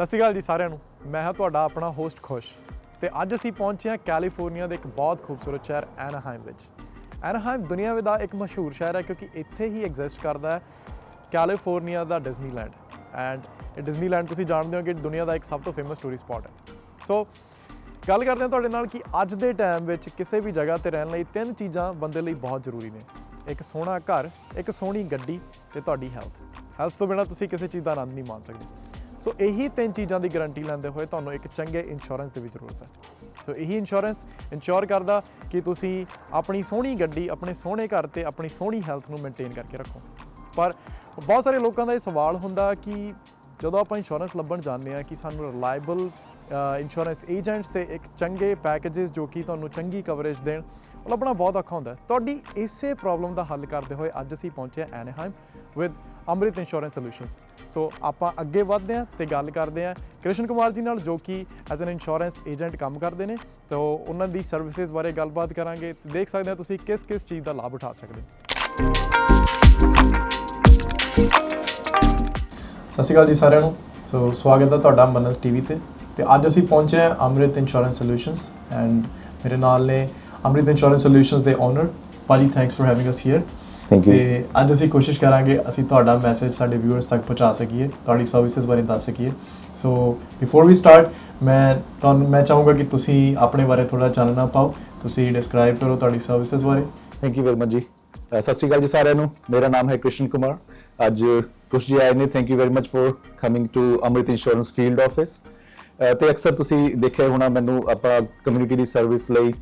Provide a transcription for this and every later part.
ਸਤਿ ਸ਼੍ਰੀ ਅਕਾਲ ਜੀ ਸਾਰਿਆਂ ਨੂੰ। ਮੈਂ ਹਾਂ ਤੁਹਾਡਾ ਆਪਣਾ ਹੋਸਟ ਖੁਸ਼। ਤੇ ਅੱਜ ਅਸੀਂ ਪਹੁੰਚੇ ਹਾਂ ਕੈਲੀਫੋਰਨੀਆ ਦੇ ਇੱਕ ਬਹੁਤ ਖੂਬਸੂਰਤ ਸ਼ਹਿਰ ਐਨਾਹਾਈਮ ਵਿੱਚ। ਐਨਾਹਾਈਮ ਦੁਨੀਆ ਦਾ ਇੱਕ ਮਸ਼ਹੂਰ ਸ਼ਹਿਰ ਹੈ ਕਿਉਂਕਿ ਇੱਥੇ ਹੀ ਐਗਜ਼ਿਸਟ ਕਰਦਾ ਹੈ ਕੈਲੀਫੋਰਨੀਆ ਦਾ ਡਿਜ਼ਨੀਲੈਂਡ। ਐਂਡ ਇਹ ਡਿਜ਼ਨੀਲੈਂਡ ਤੁਸੀਂ ਜਾਣਦੇ ਹੋ ਕਿ ਦੁਨੀਆ ਦਾ ਇੱਕ ਸਭ ਤੋਂ ਫੇਮਸ ਟੂਰਿਸਟ ਸਪੌਟ ਹੈ। ਸੋ ਗੱਲ ਕਰਦੇ ਹਾਂ ਤੁਹਾਡੇ ਨਾਲ ਕਿ ਅੱਜ ਦੇ ਟਾਈਮ ਵਿੱਚ ਕਿਸੇ ਵੀ ਜਗ੍ਹਾ ਤੇ ਰਹਿਣ ਲਈ ਤਿੰਨ ਚੀਜ਼ਾਂ ਬੰਦੇ ਲਈ ਬਹੁਤ ਜ਼ਰੂਰੀ ਨੇ। ਇੱਕ ਸੋਹਣਾ ਘਰ, ਇੱਕ ਸੋਹਣੀ ਗੱਡੀ ਤੇ ਤੁਹਾਡੀ ਹੈਲਥ ਹੈਲਥ ਤੋਂ ਬਿਨਾਂ ਤੁਸੀਂ ਕਿਸੇ ਚੀਜ਼ ਦਾ ਆਨੰਦ ਨਹੀਂ ਮਾਣ ਸਕਦੇ। ਸੋ ਇਹੀ ਤਿੰਨ ਚੀਜ਼ਾਂ ਦੀ ਗਾਰੰਟੀ ਲੈਂਦੇ ਹੋਏ ਤੁਹਾਨੂੰ ਇੱਕ ਚੰਗੇ ਇੰਸ਼ੋਰੈਂਸ ਦੀ ਵੀ ਜ਼ਰੂਰਤ ਹੈ। ਸੋ ਇਹੀ ਇੰਸ਼ੋਰੈਂਸ ਇੰਸ਼ੋਰ ਕਰਦਾ ਕਿ ਤੁਸੀਂ ਆਪਣੀ ਸੋਹਣੀ ਗੱਡੀ, ਆਪਣੇ ਸੋਹਣੇ ਘਰ ਤੇ ਆਪਣੀ ਸੋਹਣੀ ਹੈਲਥ ਨੂੰ ਮੇਨਟੇਨ ਕਰਕੇ ਰੱਖੋ। ਪਰ ਬਹੁਤ ਸਾਰੇ ਲੋਕਾਂ ਦਾ ਇਹ ਸਵਾਲ ਹੁੰਦਾ ਕਿ ਜਦੋਂ ਆਪਾਂ ਇੰਸ਼ੋਰੈਂਸ ਲੱਭਣ ਜਾਂਦੇ ਆ ਕਿ ਸਾਨੂੰ ਰਿਲਾਇਬਲ ਇੰਸ਼ੋਰੈਂਸ ਏਜੰਟਸ ਤੇ ਇੱਕ ਚੰਗੇ ਪੈਕੇजेस ਜੋ ਕਿ ਤੁਹਾਨੂੰ ਚੰਗੀ ਕਵਰੇਜ ਦੇਣ, ਉਹ ਲੱਭਣਾ ਬਹੁਤ ਔਖਾ ਹੁੰਦਾ ਤੁਹਾਡੀ ਇਸੇ ਪ੍ਰੋਬਲਮ ਦਾ ਹੱਲ ਕਰਦੇ ਹੋਏ ਅੱਜ ਅਸੀਂ ਪਹੁੰਚੇ ਹਾਂ Anaheim with Amrit insurance solutions so ਆਪਾਂ ਅੱਗੇ ਵਧਦੇ ਹਾਂ ਤੇ ਗੱਲ ਕਰਦੇ ਹਾਂ ਕ੍ਰਿਸ਼ਨ ਕੁਮਾਰ ਜੀ ਨਾਲ ਜੋ ਕਿ ਐਜ਼ ਐਨ ਇੰਸ਼ੋਰੈਂਸ ਏਜੰਟ ਕੰਮ ਕਰਦੇ ਨੇ। ਤਾਂ ਉਹਨਾਂ ਦੀ ਸਰਵਿਸਿਜ਼ ਬਾਰੇ ਗੱਲਬਾਤ ਕਰਾਂਗੇ ਤੇ ਦੇਖ ਸਕਦੇ ਹਾਂ ਤੁਸੀਂ ਕਿਸ ਕਿਸ ਚੀਜ਼ ਦਾ ਲਾਭ ਉਠਾ ਸਕਦੇ ਹੋ। ਸਤਿ ਸ਼੍ਰੀ ਅਕਾਲ ਜੀ ਸਾਰਿਆਂ ਨੂੰ। ਸੋ ਸਵਾਗਤ ਹੈ ਤੁਹਾਡਾ ਮੰਨਤ ਟੀਵੀ ਤੇ। ਤੇ ਅੱਜ ਅਸੀਂ ਪਹੁੰਚੇ ਹਾਂ ਅੰਮ੍ਰਿਤ ਇੰਸ਼ੋਰੈਂਸ ਸੋਲੂਸ਼ਨਸ ਐਂਡ ਮੇਰੇ ਨਾਲ ਨੇ ਅੰਮ੍ਰਿਤ ਇੰਸ਼ੋਰੈਂਸ ਸੋਲੂਸ਼ਨਸ ਦੇ ਓਨਰ ਭਾਜੀ thanks for having us here Thank you. ਤੇ ਅੱਜ ਅਸੀਂ ਕੋਸ਼ਿਸ਼ ਕਰਾਂਗੇ ਅਸੀਂ ਤੁਹਾਡਾ ਮੈਸੇਜ ਸਾਡੇ ਵਿਊਅਰਸ ਤੱਕ ਪਹੁੰਚਾ ਸਕੀਏ ਤੁਹਾਡੀ ਸਰਵਿਸਿਜ਼ ਬਾਰੇ ਦੱਸ ਸਕੀਏ। ਸੋ ਬਿਫੋਰ ਵੀ ਸਟਾਰਟ ਮੈਂ ਤੁਹਾਨੂੰ ਮੈਂ ਚਾਹੂੰਗਾ ਕਿ ਤੁਸੀਂ ਆਪਣੇ ਬਾਰੇ ਥੋੜਾ ਚਾਨਣਾ ਪਾਓ। ਤੁਸੀਂ ਡਿਸਕ੍ਰਾਈਬ ਕਰੋ ਤੁਹਾਡੀ ਸਰਵਿਸਿਜ਼ ਬਾਰੇ। ਥੈਂਕ ਯੂ ਵੈਰੀ ਮਚ ਜੀ। ਸਤਿ ਸ਼੍ਰੀ ਅਕਾਲ ਜੀ ਸਾਰਿਆਂ ਨੂੰ। ਮੇਰਾ ਨਾਮ ਹੈ ਕ੍ਰਿਸ਼ਨ ਕੁਮਾਰ। ਅੱਜ ਜੀ ਆਏ ਨੇ thank you very much for coming to Amrit insurance field office ਤੇ ਅਕਸਰ ਤੁਸੀਂ ਦੇਖਿਆ ਹੋਣਾ ਮੈਨੂੰ ਆਪਾਂ ਕਮਿਊਨਿਟੀ ਦੀ ਸਰਵਿਸ ਲਈ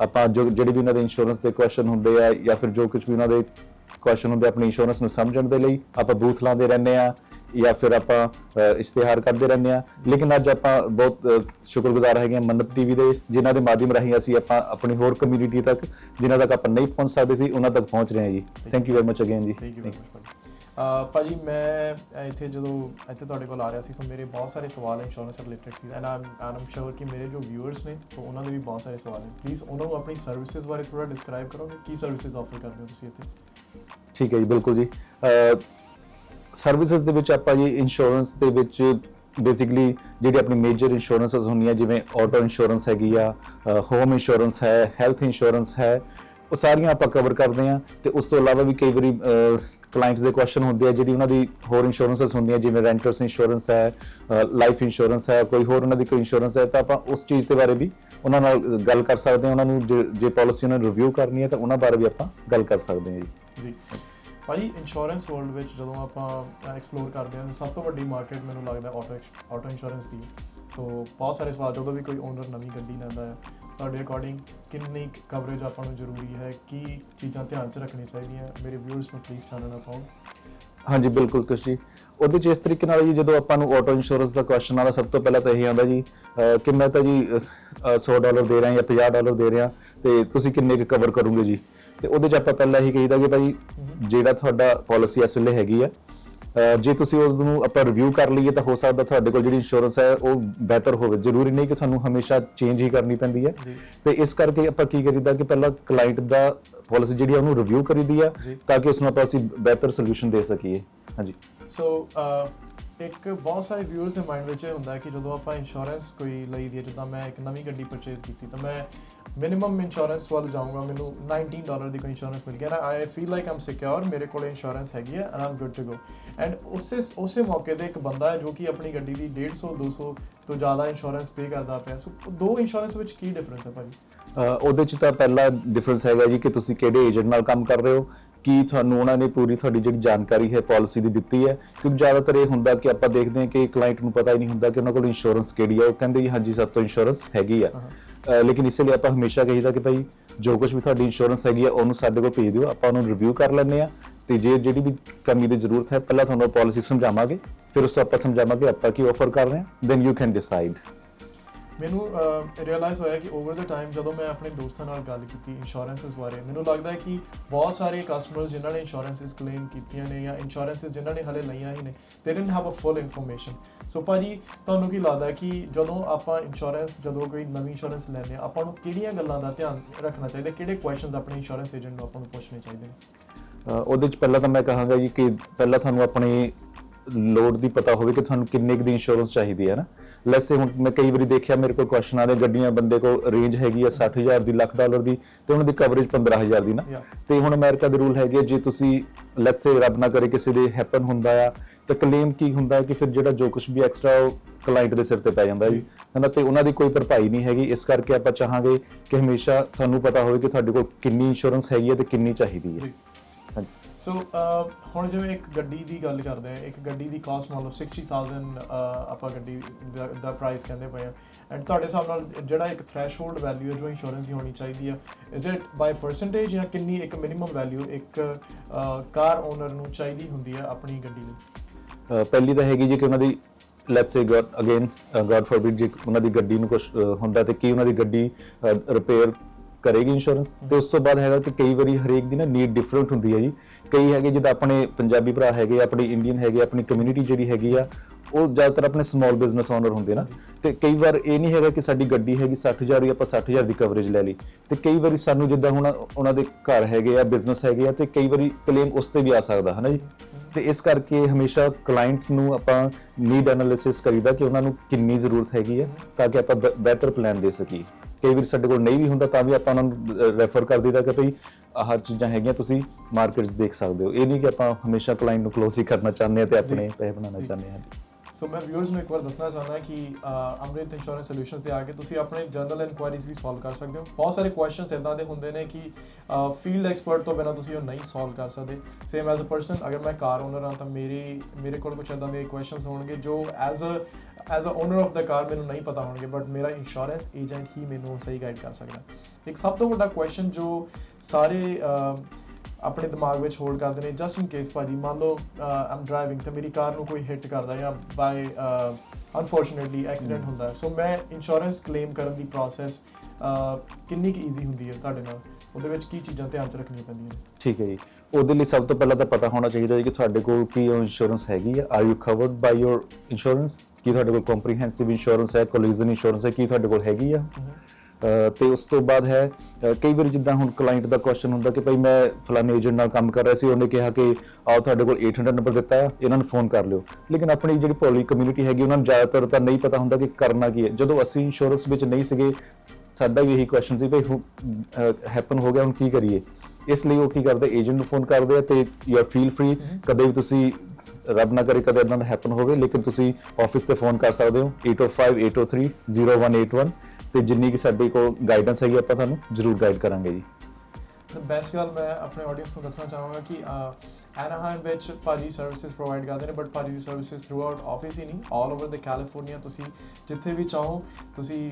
ਆਪਾਂ ਜੋ ਜਿਹੜੇ ਵੀ ਉਹਨਾਂ ਦੇ ਇੰਸ਼ੋਰੈਂਸ ਦੇ ਕੁਐਸਚਨ ਹੁੰਦੇ ਆ ਜਾਂ ਫਿਰ ਜੋ ਕੁਝ ਵੀ ਉਹਨਾਂ ਦੇ ਕੁਐਸਚਨ ਹੁੰਦੇ ਆਪਣੀ ਇੰਸ਼ੋਰੈਂਸ ਨੂੰ ਸਮਝਣ ਦੇ ਲਈ ਆਪਾਂ ਬੂਥ ਲਾਉਂਦੇ ਰਹਿੰਦੇ ਆ ਜਾਂ ਫਿਰ ਆਪਾਂ ਇਸ਼ਤਿਹਾਰ ਕਰਦੇ ਰਹਿੰਦੇ ਆ। ਲੇਕਿਨ ਅੱਜ ਆਪਾਂ ਬਹੁਤ ਸ਼ੁਕਰਗੁਜ਼ਾਰ ਹੈਗੇ ਆ ਮੰਨਤ ਟੀਵੀ ਦੇ ਜਿਨ੍ਹਾਂ ਦੇ ਮਾਧਿਅਮ ਰਾਹੀਂ ਅਸੀਂ ਆਪਾਂ ਆਪਣੀ ਹੋਰ ਕਮਿਊਨਿਟੀ ਤੱਕ ਜਿਨ੍ਹਾਂ ਤੱਕ ਆਪਾਂ ਨਹੀਂ ਪਹੁੰਚ ਸਕਦੇ ਸੀ ਉਹਨਾਂ ਤੱਕ ਪਹੁੰਚ ਰਹੇ ਹਾਂ ਜੀ। Thank you very much again ਜੀ। ਥੈਂਕ ਯੂ ਵੈਰੀ ਮਚ ਭਾਜੀ ਭਾਜੀ ਮੈਂ ਇੱਥੇ ਜਦੋਂ ਇੱਥੇ ਤੁਹਾਡੇ ਕੋਲ ਆ ਰਿਹਾ ਸੀ ਸੋ ਮੇਰੇ ਬਹੁਤ ਸਾਰੇ ਸਵਾਲ ਇੰਸ਼ੋਰੈਂਸ ਰਿਲੇਟਡ ਸੀ ਐਂਡ ਆਮ ਆਮ ਸ਼ੋਰ ਕਿ ਮੇਰੇ ਜੋ ਵਿਊਅਰਸ ਨੇ ਸੋ ਉਹਨਾਂ ਦੇ ਵੀ ਬਹੁਤ ਸਾਰੇ ਸਵਾਲ ਨੇ। ਪਲੀਜ਼ ਉਹਨਾਂ ਨੂੰ ਆਪਣੀ ਸਰਵਿਸਿਜ਼ ਬਾਰੇ ਥੋੜਾ ਡਿਸਕ੍ਰਾਈਬ ਕਰੋਗੇ, ਕੀ ਸਰਵਿਸਿਜ਼ ਆਫਰ ਕਰਦੇ ਹੋ ਤੁਸੀਂ ਇੱਥੇ? ਠੀਕ ਹੈ ਜੀ, ਬਿਲਕੁਲ ਜੀ। ਸਰਵਿਸਿਜ਼ ਦੇ ਵਿੱਚ ਆਪਾਂ ਜੀ ਇੰਸ਼ੋਰੈਂਸ ਦੇ ਵਿੱਚ ਬੇਸਿਕਲੀ ਜਿਹੜੀ ਆਪਣੀ ਮੇਜਰ ਇੰਸ਼ੋਰੈਂਸਸ ਹੁੰਦੀਆਂ, ਜਿਵੇਂ ਆਟੋ ਇੰਸ਼ੋਰੈਂਸ ਹੈਗੀ ਆ ਹੋਮ ਇੰਸ਼ੋਰੈਂਸ ਹੈ ਹੈਲਥ ਇੰਸ਼ੋਰੈਂਸ ਹੈ ਉਹ ਸਾਰੀਆਂ ਆਪਾਂ ਕਵਰ ਕਰਦੇ ਆ ਤੇ ਉਸ ਤੋਂ ਇਲਾਵਾ ਵੀ ਕਈ ਵਾਰੀ ਕਲਾਇੰਟਸ ਦੇ ਕੁਐਸਚਨ ਹੁੰਦੇ ਆ, ਜਿਹੜੀ ਉਹਨਾਂ ਦੀ ਹੋਰ ਇੰਸ਼ੋਰੈਂਸਸ ਹੁੰਦੀਆਂ, ਜਿਵੇਂ ਰੈਂਟਰਸ ਇੰਸ਼ੋਰੈਂਸ ਹੈ ਲਾਈਫ ਇੰਸ਼ੋਰੈਂਸ ਹੈ, ਕੋਈ ਹੋਰ ਉਹਨਾਂ ਦੀ ਕੋਈ ਇੰਸ਼ੋਰੈਂਸ ਹੈ, ਤਾਂ ਆਪਾਂ ਉਸ ਚੀਜ਼ ਦੇ ਬਾਰੇ ਵੀ ਉਹਨਾਂ ਨਾਲ ਗੱਲ ਕਰ ਸਕਦੇ ਹਾਂ, ਉਹਨਾਂ ਨੂੰ ਜੇ- ਜੇ ਪਾਲਿਸੀ ਉਹਨਾਂ ਨੂੰ ਰਿਵਿਊ ਕਰਨੀ ਹੈ, ਤਾਂ ਉਹਨਾਂ ਬਾਰੇ ਵੀ ਆਪਾਂ ਗੱਲ ਕਰ ਸਕਦੇ ਹਾਂ ਜੀ। ਜੀ। ਭਾਜੀ ਇੰਸ਼ੋਰੈਂਸ ਵਰਲਡ ਵਿੱਚ ਜਦੋਂ ਆਪਾਂ ਐਕਸਪਲੋਰ ਕਰਦੇ ਹਾਂ, ਸਭ ਤੋਂ ਵੱਡੀ ਮਾਰਕੀਟ ਮੈਨੂੰ ਲੱਗਦਾ ਆਟੋ ਆਟੋ ਇੰਸ਼ੋਰੈਂਸ ਦੀ ਸੋ ਬਹੁਤ ਸਾਰੇ ਸਵਾਲ, ਜਦੋਂ ਵੀ ਕੋਈ ਓਨਰ ਨਵੀਂ ਗੱਡੀ ਲੈਂਦਾ ਹੈ ਤੁਹਾਡੇ ਅਕੋਰਡਿੰਗ ਕਿੰਨੀ ਕਵਰੇਜ ਆਪਾਂ ਨੂੰ ਜ਼ਰੂਰੀ ਹੈ ਕੀ ਚੀਜ਼ਾਂ ਧਿਆਨ 'ਚ ਰੱਖਣੀਆਂ ਚਾਹੀਦੀਆਂ? ਮੇਰੇ ਵਿਊਅਰਸ ਨੂੰ ਪਲੀਜ਼ ਚਾਨਣਾ ਪਾਓ। ਹਾਂਜੀ ਬਿਲਕੁਲ ਕੁਸ਼ ਜੀ। ਉਹਦੇ ਚ ਇਸ ਤਰੀਕੇ ਨਾਲ ਜੀ ਜਦੋਂ ਆਪਾਂ ਨੂੰ ਆਟੋ ਇੰਸ਼ੋਰੈਂਸ ਦਾ ਕੁਐਸਚਨ ਆਉਂਦਾ ਸਭ ਤੋਂ ਪਹਿਲਾਂ ਤਾਂ ਇਹ ਆਉਂਦਾ ਜੀ ਕਿ ਮੈਂ ਤਾਂ ਜੀ ਅਹ, 100 ਡਾਲਰ ਦੇ ਰਿਹਾ ਜਾਂ 50 ਡਾਲਰ ਦੇ ਰਿਹਾ ਤੇ ਤੁਸੀਂ ਕਿੰਨੇ ਕੁ ਕਵਰ ਕਰੋਗੇ ਜੀ? ਤੇ ਉਹਦੇ ਚ ਆਪਾਂ ਪਹਿਲਾਂ ਇਹੀ ਕਹੀਦਾ ਕਿ ਭਾਈ ਜਿਹੜਾ ਤੁਹਾਡਾ ਪਾਲਿਸੀ ਇਸ ਵੇਲੇ ਹੈਗੀ ਆ ਜੇ ਤੁਸੀਂ ਉਹਨੂੰ ਆਪਾਂ ਰਿਵਿਊ ਕਰ ਲਈਏ ਤਾਂ ਹੋ ਸਕਦਾ ਤੁਹਾਡੇ ਕੋਲ ਜਿਹੜੀ ਇੰਸ਼ੋਰੈਂਸ ਹੈ ਉਹ ਬਿਹਤਰ ਹੋਵੇ। ਜ਼ਰੂਰੀ ਨਹੀਂ ਕਿ ਤੁਹਾਨੂੰ ਹਮੇਸ਼ਾ ਚੇਂਜ ਹੀ ਕਰਨੀ ਪੈਂਦੀ ਹੈ। ਤੇ ਇਸ ਕਰਕੇ ਆਪਾਂ ਕੀ ਕਰੀਦਾ ਕਿ ਪਹਿਲਾਂ ਕਲਾਇੰਟ ਦਾ ਪਾਲਿਸੀ ਜਿਹੜੀ ਆ ਉਹਨੂੰ ਰਿਵਿਊ ਕਰੀਦੀ ਆ। ਤਾਂ ਕਿ ਉਸ ਨੂੰ ਆਪਾਂ ਅਸੀਂ ਬਿਹਤਰ ਸੋਲੂਸ਼ਨ ਦੇ ਸਕੀਏ। ਹਾਂਜੀ। ਸੋ ਇੱਕ ਬਹੁਤ ਸਾਰੇ ਵਿਊਅਰਸ ਦੇ ਮਾਈਂਡ ਵਿੱਚ ਇਹ ਹੁੰਦਾ ਕਿ ਜਦੋਂ ਆਪਾਂ ਇੰਸ਼ੋਰੈਂਸ ਕੋਈ ਲਈ ਦੀ ਜਿੱਦਾਂ ਮੈਂ ਇੱਕ ਨਵੀਂ ਗੱਡੀ ਪਰਚੇਜ਼ ਕੀਤੀ, ਤਾਂ ਮੈਂ ਮਿਨੀਮਮ ਇੰਸ਼ੋਰੈਂਸ ਵੱਲ ਜਾਊਂਗਾ, ਮੈਨੂੰ 19 ਡਾਲਰ ਦੀ ਕੋਈ ਇੰਸ਼ੋਰੈਂਸ ਮਿਲ ਗਿਆ ਨਾ I feel like I'm secure ਮੇਰੇ ਕੋਲ ਇੰਸ਼ੋਰੈਂਸ ਹੈਗੀ ਹੈ and I'm good to go and ਉਸੇ ਉਸੇ ਮੌਕੇ ਤੇ ਇੱਕ ਬੰਦਾ ਹੈ ਜੋ ਕਿ ਆਪਣੀ ਗੱਡੀ ਦੀ 150 200 ਤੋਂ ਜ਼ਿਆਦਾ ਇੰਸ਼ੋਰੈਂਸ ਪੇ ਕਰਦਾ ਪਿਆ। ਸੋ ਦੋ ਇੰਸ਼ੋਰੈਂਸ ਵਿੱਚ ਕੀ ਡਿਫਰੈਂਸ ਹੈ ਭਾਜੀ? ਅਹ ਉਹਦੇ ਚ ਤਾਂ ਪਹਿਲਾ ਡਿਫਰੈਂਸ ਹੈਗਾ ਜੀ ਕਿ ਤੁਸੀਂ ਕਿਹੜੇ ਏਜੰਟ ਨਾਲ ਕੰਮ ਕਰ ਰਹੇ ਹੋ ਕੀ ਤੁਹਾਨੂੰ ਉਹਨਾਂ ਨੇ ਪੂਰੀ ਤੁਹਾਡੀ ਜਿਹੜੀ ਜਾਣਕਾਰੀ ਹੈ, ਪਾਲਿਸੀ ਦੀ ਦਿੱਤੀ ਹੈ? ਕਿਉਂਕਿ ਜ਼ਿਆਦਾਤਰ ਇਹ ਹੁੰਦਾ ਕਿ ਆਪਾਂ ਦੇਖਦੇ ਹਾਂ ਕਿ ਕਲਾਇੰਟ ਨੂੰ ਪਤਾ ਹੀ ਨਹੀਂ ਹੁੰਦਾ ਕਿ ਉਹਨਾਂ ਕੋਲ ਇੰਸ਼ੋਰੈਂਸ ਕਿਹੜੀ ਹੈ ਉਹ ਕਹਿੰਦੇ ਹਾਂਜੀ, ਸਭ ਤੋਂ ਇੰਸ਼ੋਰੈਂਸ ਹੈਗੀ ਆ। ਲੇਕਿਨ ਇਸੇ ਲਈ ਆਪਾਂ ਹਮੇਸ਼ਾ ਕਹੀਦਾ ਕਿ ਭਾਈ, ਜੋ ਕੁਝ ਵੀ ਤੁਹਾਡੀ ਇੰਸ਼ੋਰੈਂਸ ਹੈਗੀ ਆ, ਉਹਨੂੰ ਸਾਡੇ ਕੋਲ ਭੇਜ ਦਿਓ। ਆਪਾਂ ਉਹਨੂੰ ਰਿਵਿਊ ਕਰ ਲੈਂਦੇ ਆ ਤੇ ਜੇ ਜਿਹੜੀ ਵੀ ਕਮੀ ਦੀ ਜ਼ਰੂਰਤ ਹੈ, ਪਹਿਲਾਂ ਤੁਹਾਨੂੰ ਪਾਲਿਸੀ ਸਮਝਾਵਾਂਗੇ। ਫਿਰ ਉਸ ਤੋਂ ਆਪਾਂ ਸਮਝਾਵਾਂਗੇ ਆਪਾਂ ਕੀ ਆਫਰ ਕਰ ਰਹੇ ਹਾਂ ਦੈਨ ਯੂ ਕੈਨ ਡਿਸਾਈਡ ਮੈਨੂੰ ਰਿਅਲਾਈਜ਼ ਹੋਇਆ ਕਿ ਓਵਰ ਦਾ ਟਾਈਮ ਜਦੋਂ ਮੈਂ ਆਪਣੇ ਦੋਸਤਾਂ ਨਾਲ ਗੱਲ ਕੀਤੀ ਇੰਸ਼ੋਰੈਂਸਸ ਬਾਰੇ, ਮੈਨੂੰ ਲੱਗਦਾ ਹੈ ਕਿ ਬਹੁਤ ਸਾਰੇ ਕਸਟਮਰਸ ਜਿਨ੍ਹਾਂ ਨੇ ਇੰਸ਼ੋਰੈਂਸਸ ਕਲੇਮ ਕੀਤੀਆਂ ਨੇ ਜਾਂ ਇੰਸ਼ੋਰੈਂਸਸ ਜਿਨ੍ਹਾਂ ਨੇ ਹਲੇ ਲਈਆਂ ਹੀ ਨੇ they didn't have a full information so ਭਾਜੀ, ਤੁਹਾਨੂੰ ਕੀ ਲੱਗਦਾ ਹੈ ਕਿ ਜਦੋਂ ਆਪਾਂ ਇੰਸ਼ੋਰੈਂਸ ਜਦੋਂ ਕੋਈ ਨਵੀਂ ਇੰਸ਼ੋਰੈਂਸ ਲੈਂਦੇ ਆ ਆਪਾਂ ਨੂੰ ਕਿਹੜੀਆਂ ਗੱਲਾਂ ਦਾ ਧਿਆਨ ਰੱਖਣਾ ਚਾਹੀਦਾ? ਕਿਹੜੇ ਕੁਐਸਚਨਸ ਆਪਣੇ ਇੰਸ਼ੋਰੈਂਸ ਏਜੰਟ ਨੂੰ ਆਪਾਂ ਨੂੰ ਪੁੱਛਣੇ ਚਾਹੀਦੇ ਨੇ? ਉਹਦੇ ਚ ਪਹਿਲਾਂ ਤਾਂ ਮੈਂ ਕਹਾਂਗਾ ਜੀ ਕਿ ਪਹਿਲਾਂ ਤੁਹਾਨੂੰ ਆਪਣੀ ਲੋਡ ਦੀ ਪਤਾ ਹੋਵੇ ਕਿ ਤੁਹਾਨੂੰ ਕਿੰਨੇ ਕੁ ਦੀ ਇੰਸ਼ੋਰੈਂਸ ਚਾਹੀਦੀ ਹੈ ਨਾ। ਲੈਟਸ ਸੇ ਹੁਣ ਮੈਂ ਕਈ ਵਾਰੀ ਦੇਖਿਆ ਮੇਰੇ ਕੋਲ ਕੁਐਸਚਨ ਆਦੇ ਗੱਡੀਆਂ ਬੰਦੇ ਕੋਲ ਰੇਂਜ ਹੈਗੀ ਆ 60000 ਦੀ ਲੱਖ ਡਾਲਰ ਦੀ ਤੇ ਉਹਨਾਂ ਦੀ ਕਵਰੇਜ 15000 ਦੀ ਨਾ. ਤੇ ਹੁਣ ਅਮਰੀਕਾ ਦੇ ਰੂਲ ਹੈਗੇ ਜੇ ਤੁਸੀਂ ਲੈਟਸ ਸੇ ਰੱਬ ਨਾ ਕਰੇ ਕਿਸੇ ਦੇ ਹੈਪਨ ਹੁੰਦਾ ਆ ਤਾਂ ਕਲੇਮ ਕੀ ਹੁੰਦਾ ਹੈ ਕਿ ਫਿਰ ਜਿਹੜਾ ਜੋ ਕੁਝ ਵੀ ਐਕਸਟਰਾ ਉਹ ਕਲਾਇੰਟ ਦੇ ਸਿਰ ਤੇ ਪੈ ਜਾਂਦਾ ਹੈ। ਜੀ ਹਨਾ ਤੇ ਉਹਨਾਂ ਦੀ ਕੋਈ ਭਰਪਾਈ ਨਹੀਂ ਹੈਗੀ। ਇਸ ਕਰਕੇ ਆਪਾਂ ਚਾਹਾਂਗੇ ਕਿ ਹਮੇਸ਼ਾ ਤੁਹਾਨੂੰ ਪਤਾ ਹੋਵੇ ਕਿ ਤੁਹਾਡੇ ਕੋਲ ਕਿੰਨੀ ਇੰਸ਼ੋਰੈਂਸ ਹੈਗੀ ਹੈ ਤੇ ਕਿੰਨੀ ਚਾਹੀਦੀ ਹੈ। ਸੋ uh, ਹੁਣ ਜਿਵੇਂ ਇੱਕ ਗੱਡੀ ਦੀ ਗੱਲ ਕਰਦੇ ਆ ਇੱਕ ਗੱਡੀ ਦੀ ਕਾਸਟ ਮੰਨ ਲਓ 60000 ਅਹ, uh, ਆਪਾਂ ਗੱਡੀ ਦਾ- ਦਾ ਪ੍ਰਾਈਸ ਕਹਿੰਦੇ ਪਏ ਆ। ਐਂਡ ਤੁਹਾਡੇ ਹਿਸਾਬ ਨਾਲ ਜਿਹੜਾ ਇੱਕ ਥ੍ਰੈਸ਼ਹੋਲਡ ਵੈਲਿਊ ਹੈ ਜੋ ਇੰਸ਼ੋਰੈਂਸ ਦੀ ਹੋਣੀ ਚਾਹੀਦੀ ਆ ਇਜ਼ ਇਟ ਬਾਈ ਪਰਸੈਂਟੇਜ ਜਾਂ ਕਿੰਨੀ ਇੱਕ ਮਿਨੀਮਮ ਵੈਲਿਊ ਇੱਕ uh, ਕਾਰ ਓਨਰ ਨੂੰ ਚਾਹੀਦੀ ਹੁੰਦੀ ਆ ਆਪਣੀ ਗੱਡੀ ਲਈ ਪਹਿਲੀ ਤਾਂ ਹੈਗੀ ਜੀ ਕਿ ਉਹਨਾਂ ਦੀ let's say God again God forbid ਜੇ ਉਹਨਾਂ ਦੀ ਗੱਡੀ ਨੂੰ ਕੁਝ ਹੁੰਦਾ ਤੇ ਕੀ ਉਹਨਾਂ ਦੀ ਗੱਡੀ ਰਿਪੇਅਰ ਕਰੇਗੀ ਇੰਸ਼ੋਰੈਂਸ ਤੇ ਉਸ ਤੋਂ ਬਾਅਦ ਹੈਗਾ ਕਿ ਕਈ ਵਾਰੀ ਹਰੇਕ ਦੀ ਨਾ ਨੀਡ ਡਿਫਰੈਂਟ ਹੁੰਦੀ ਹੈ ਜੀ। ਕਈ ਹੈਗੇ ਜਿੱਦਾਂ ਆਪਣੇ ਪੰਜਾਬੀ ਭਰਾ ਹੈਗੇ ਆਪਣੇ ਇੰਡੀਅਨ ਹੈਗੇ ਆਪਣੀ ਕਮਿਊਨਿਟੀ ਜਿਹੜੀ ਹੈਗੀ ਆ ਉਹ ਜ਼ਿਆਦਾਤਰ ਆਪਣੇ ਸਮਾਲ ਬਿਜ਼ਨਸ ਓਨਰ ਹੁੰਦੇ ਨਾ। ਤੇ ਕਈ ਵਾਰ ਇਹ ਨਹੀਂ ਹੈਗਾ ਕਿ ਸਾਡੀ ਗੱਡੀ ਹੈਗੀ 60000 ਦੀ ਆਪਾਂ 60000 ਦੀ ਕਵਰੇਜ ਲੈ ਲਈ। ਤੇ ਕਈ ਵਾਰੀ ਸਾਨੂੰ ਜਿੱਦਾਂ ਹੁਣ ਉਹਨਾਂ ਦੇ ਘਰ ਹੈਗੇ ਆ ਬਿਜ਼ਨਸ ਹੈਗੇ ਆ ਤੇ ਕਈ ਵਾਰੀ ਕਲੇਮ ਉਸ ਤੇ ਵੀ ਆ ਸਕਦਾ ਹੈ ਨਾ ਜੀ ਤੇ ਇਸ ਕਰਕੇ ਹਮੇਸ਼ਾ ਕਲਾਇੰਟ ਨੂੰ ਆਪਾਂ ਨੀਡ ਐਨਾਲਿਸਿਸ ਕਰੀਦਾ ਕਿ ਉਹਨਾਂ ਨੂੰ ਕਿੰਨੀ ਜ਼ਰੂਰਤ ਹੈਗੀ ਹੈ ਤਾਂ ਕਿ ਆਪਾਂ ਬਿਹਤਰ ਪਲਾਨ ਦੇ ਸਕੀਏ। ਕਈ ਵਾਰ ਸਾਡੇ ਕੋਲ ਨਹੀਂ ਵੀ ਹੁੰਦਾ ਤਾਂ ਵੀ ਆਪਾਂ ਉਹਨਾਂ ਨੂੰ ਰੈਫਰ ਕਰ ਦਈਦਾ ਕਿ ਭਈ ਆਹ ਚੀਜ਼ਾਂ ਹੈਗੀਆਂ ਤੁਸੀਂ ਮਾਰਕੀਟ ਦੇਖ ਸਕਦੇ ਹੋ। ਇਹ ਨਹੀਂ ਕਿ ਆਪਾਂ ਹਮੇਸ਼ਾ ਕਲਾਇੰਟ ਨੂੰ ਕਲੋਜ਼ ਹੀ ਕਰਨਾ ਚਾਹੁੰਦੇ ਹਾਂ ਤੇ ਆਪਣੇ ਪੈਸੇ ਬਣਾਉਣਾ ਚਾਹੁੰਦੇ ਹਾਂ। ਸੋ ਮੈਂ ਵਿਊਅਰਸ ਨੂੰ ਇੱਕ ਵਾਰ ਦੱਸਣਾ ਚਾਹੁੰਦਾ ਕਿ ਅੰਮ੍ਰਿਤ ਇੰਸ਼ੋਰੈਂਸ ਸੋਲੂਸ਼ਨਸ ਤੇ ਆ ਕੇ ਤੁਸੀਂ ਆਪਣੇ ਜਨਰਲ ਇਨਕੁਆਇਰੀਜ਼ ਵੀ ਸੋਲਵ ਕਰ ਸਕਦੇ ਹੋ। ਬਹੁਤ ਸਾਰੇ ਕੁਐਸਚਨਸ ਇਦਾਂ ਦੇ ਹੁੰਦੇ ਨੇ ਕਿ ਫੀਲਡ ਐਕਸਪਰਟ ਤੋਂ ਬਿਨਾਂ ਤੁਸੀਂ ਉਹ ਨਹੀਂ ਸੋਲਵ ਕਰ ਸਕਦੇ। ਸੇਮ ਐਜ਼ ਅ ਪਰਸਨ ਅਗਰ ਮੈਂ ਕਾਰ ਓਨਰ ਹਾਂ ਤਾਂ ਮੇਰੀ, ਮੇਰੇ ਕੋਲ ਕੁਝ ਇਦਾਂ ਦੇ ਕੁਐਸਚਨਸ ਹੋਣਗੇ ਜੋ as a as a owner of the car ਮੈਨੂੰ ਨਹੀਂ ਪਤਾ ਹੋਣਗੇ ਬਟ ਮੇਰਾ ਇੰਸ਼ੋਰੈਂਸ ਏਜੰਟ ਹੀ ਮੈਨੂੰ ਸਹੀ ਗਾਈਡ ਕਰ ਸਕਦਾ। ਇੱਕ ਸਭ ਤੋਂ ਵੱਡਾ ਕੁਐਸਚਨ ਜੋ ਸਾਰੇ ਆਪਣੇ ਦਿਮਾਗ ਵਿੱਚ ਹੋਲਡ ਕਰਦੇ ਨੇ ਜਸਟ ਇਨ ਕੇਸ ਭਾਜੀ ਮੰਨ ਲਓ ਆਮ ਡਰਾਈਵਿੰਗ ਤੇ ਮੇਰੀ ਕਾਰ ਨੂੰ ਕੋਈ ਹਿੱਟ ਕਰਦਾ ਜਾਂ ਬਾਈ ਅਨਫੋਰਚੂਨੇਟਲੀ ਐਕਸੀਡੈਂਟ ਹੁੰਦਾ। ਸੋ ਮੈਂ ਇੰਸ਼ੋਰੈਂਸ ਕਲੇਮ ਕਰਨ ਦੀ ਪ੍ਰੋਸੈਸ ਕਿੰਨੀ ਕੁ ਈਜ਼ੀ ਹੁੰਦੀ ਹੈ ਤੁਹਾਡੇ ਨਾਲ? ਉਹਦੇ ਵਿੱਚ ਕੀ ਚੀਜ਼ਾਂ ਧਿਆਨ ਚ ਰੱਖਣੀਆਂ ਪੈਂਦੀਆਂ ਠੀਕ ਹੈ ਜੀ। ਉਹਦੇ ਲਈ ਸਭ ਤੋਂ ਪਹਿਲਾਂ ਤਾਂ ਪਤਾ ਹੋਣਾ ਚਾਹੀਦਾ ਹੈ ਕਿ ਤੁਹਾਡੇ ਕੋਲ ਕੀ ਇੰਸ਼ੋਰੈਂਸ ਹੈਗੀ ਹੈ। Are you covered by your insurance ਕੀ ਤੁਹਾਡੇ ਕੋਲ ਕੰਪਰੀਹੈਂਸਿਵ ਇੰਸ਼ੋਰੈਂਸ ਹੈ ਕੋਲੀਜ਼ਨ ਇੰਸ਼ੋਰੈਂਸ ਹੈ ਕੀ ਤੁਹਾਡੇ ਕੋਲ ਹੈਗੀ ਆ? ਤੇ ਉਸ ਤੋਂ ਬਾਅਦ ਹੈ ਕਈ ਵਾਰ ਜਿੱਦਾਂ ਹੁਣ ਕਲਾਇੰਟ ਦਾ ਕੁਐਸਚਨ ਹੁੰਦਾ ਕਿ ਭਾਈ ਮੈਂ ਫਲਾਣੇ ਏਜੰਟ ਨਾਲ ਕੰਮ ਕਰ ਰਿਹਾ ਸੀ ਉਹਨੇ ਕਿਹਾ ਕਿ ਆਓ ਤੁਹਾਡੇ ਕੋਲ 800 ਨੰਬਰ ਦਿੱਤਾ ਹੈ ਇਹਨਾਂ ਨੂੰ ਫੋਨ ਕਰ ਲਿਓ। ਲੇਕਿਨ ਆਪਣੀ ਜਿਹੜੀ ਪੋਲੀ ਕਮਿਊਨਿਟੀ ਹੈਗੀ ਉਹਨਾਂ ਨੂੰ ਜ਼ਿਆਦਾਤਰ ਤਾਂ ਨਹੀਂ ਪਤਾ ਹੁੰਦਾ ਕਿ ਕਰਨਾ ਕੀ ਹੈ। ਜਦੋਂ ਅਸੀਂ ਇੰਸ਼ੋਰੈਂਸ ਵਿੱਚ ਨਹੀਂ ਸੀਗੇ ਸਾਡਾ ਵੀ ਇਹੀ ਕੁਐਸਚਨ ਸੀ ਭਾਈ ਹੈਪਨ ਹੋ ਗਿਆ ਹੁਣ ਕੀ ਕਰੀਏ? ਇਸ ਲਈ ਉਹ ਕੀ ਕਰਦੇ ਏਜੰਟ ਨੂੰ ਫੋਨ ਕਰਦੇ ਆ ਤੇ ਯੂ ਆਰ ਫੀਲ ਫ੍ਰੀ ਕਦੇ ਵੀ ਤੁਸੀਂ ਰੱਬ ਨਾ ਕਰੇ ਕਦੇ ਇਦਾਂ ਦਾ ਹੈਪਨ ਹੋਵੇ ਲੇਕਿਨ ਤੁਸੀਂ ਆਫਿਸ ਤੇ ਫੋਨ ਕਰ ਸਕਦੇ ਹੋ 8058030181 ਤੇ ਜਿੰਨੀ ਕਿ ਸਾਡੇ ਕੋਲ ਗਾਈਡੈਂਸ ਹੈਗੀ, ਆਪਾਂ ਤੁਹਾਨੂੰ ਜ਼ਰੂਰ ਗਾਈਡ ਕਰਾਂਗੇ ਜੀ। ਬੈਸਟ ਗੱਲ ਮੈਂ ਆਪਣੇ ਆਡੀਅנס ਨੂੰ ਦੱਸਣਾ ਚਾਹਾਂਗਾ ਕਿ ਐਨਾਹਾਈਮ ਵਿੱਚ ਭਾਜੀ ਸਰਵਿਸਿਜ਼ ਪ੍ਰੋਵਾਈਡ ਕਰਦੇ ਨੇ ਬਟ ਭਾਜੀ ਦੀ ਸਰਵਿਸਿਜ਼ ਥਰੂ ਆਊਟ ਆਫਿਸ ਹੀ ਨਹੀਂ ਆਲ ਓਵਰ ਦ ਕੈਲੀਫੋਰਨੀਆ ਤੁਸੀਂ ਜਿੱਥੇ ਵੀ ਚਾਹੋ ਤੁਸੀਂ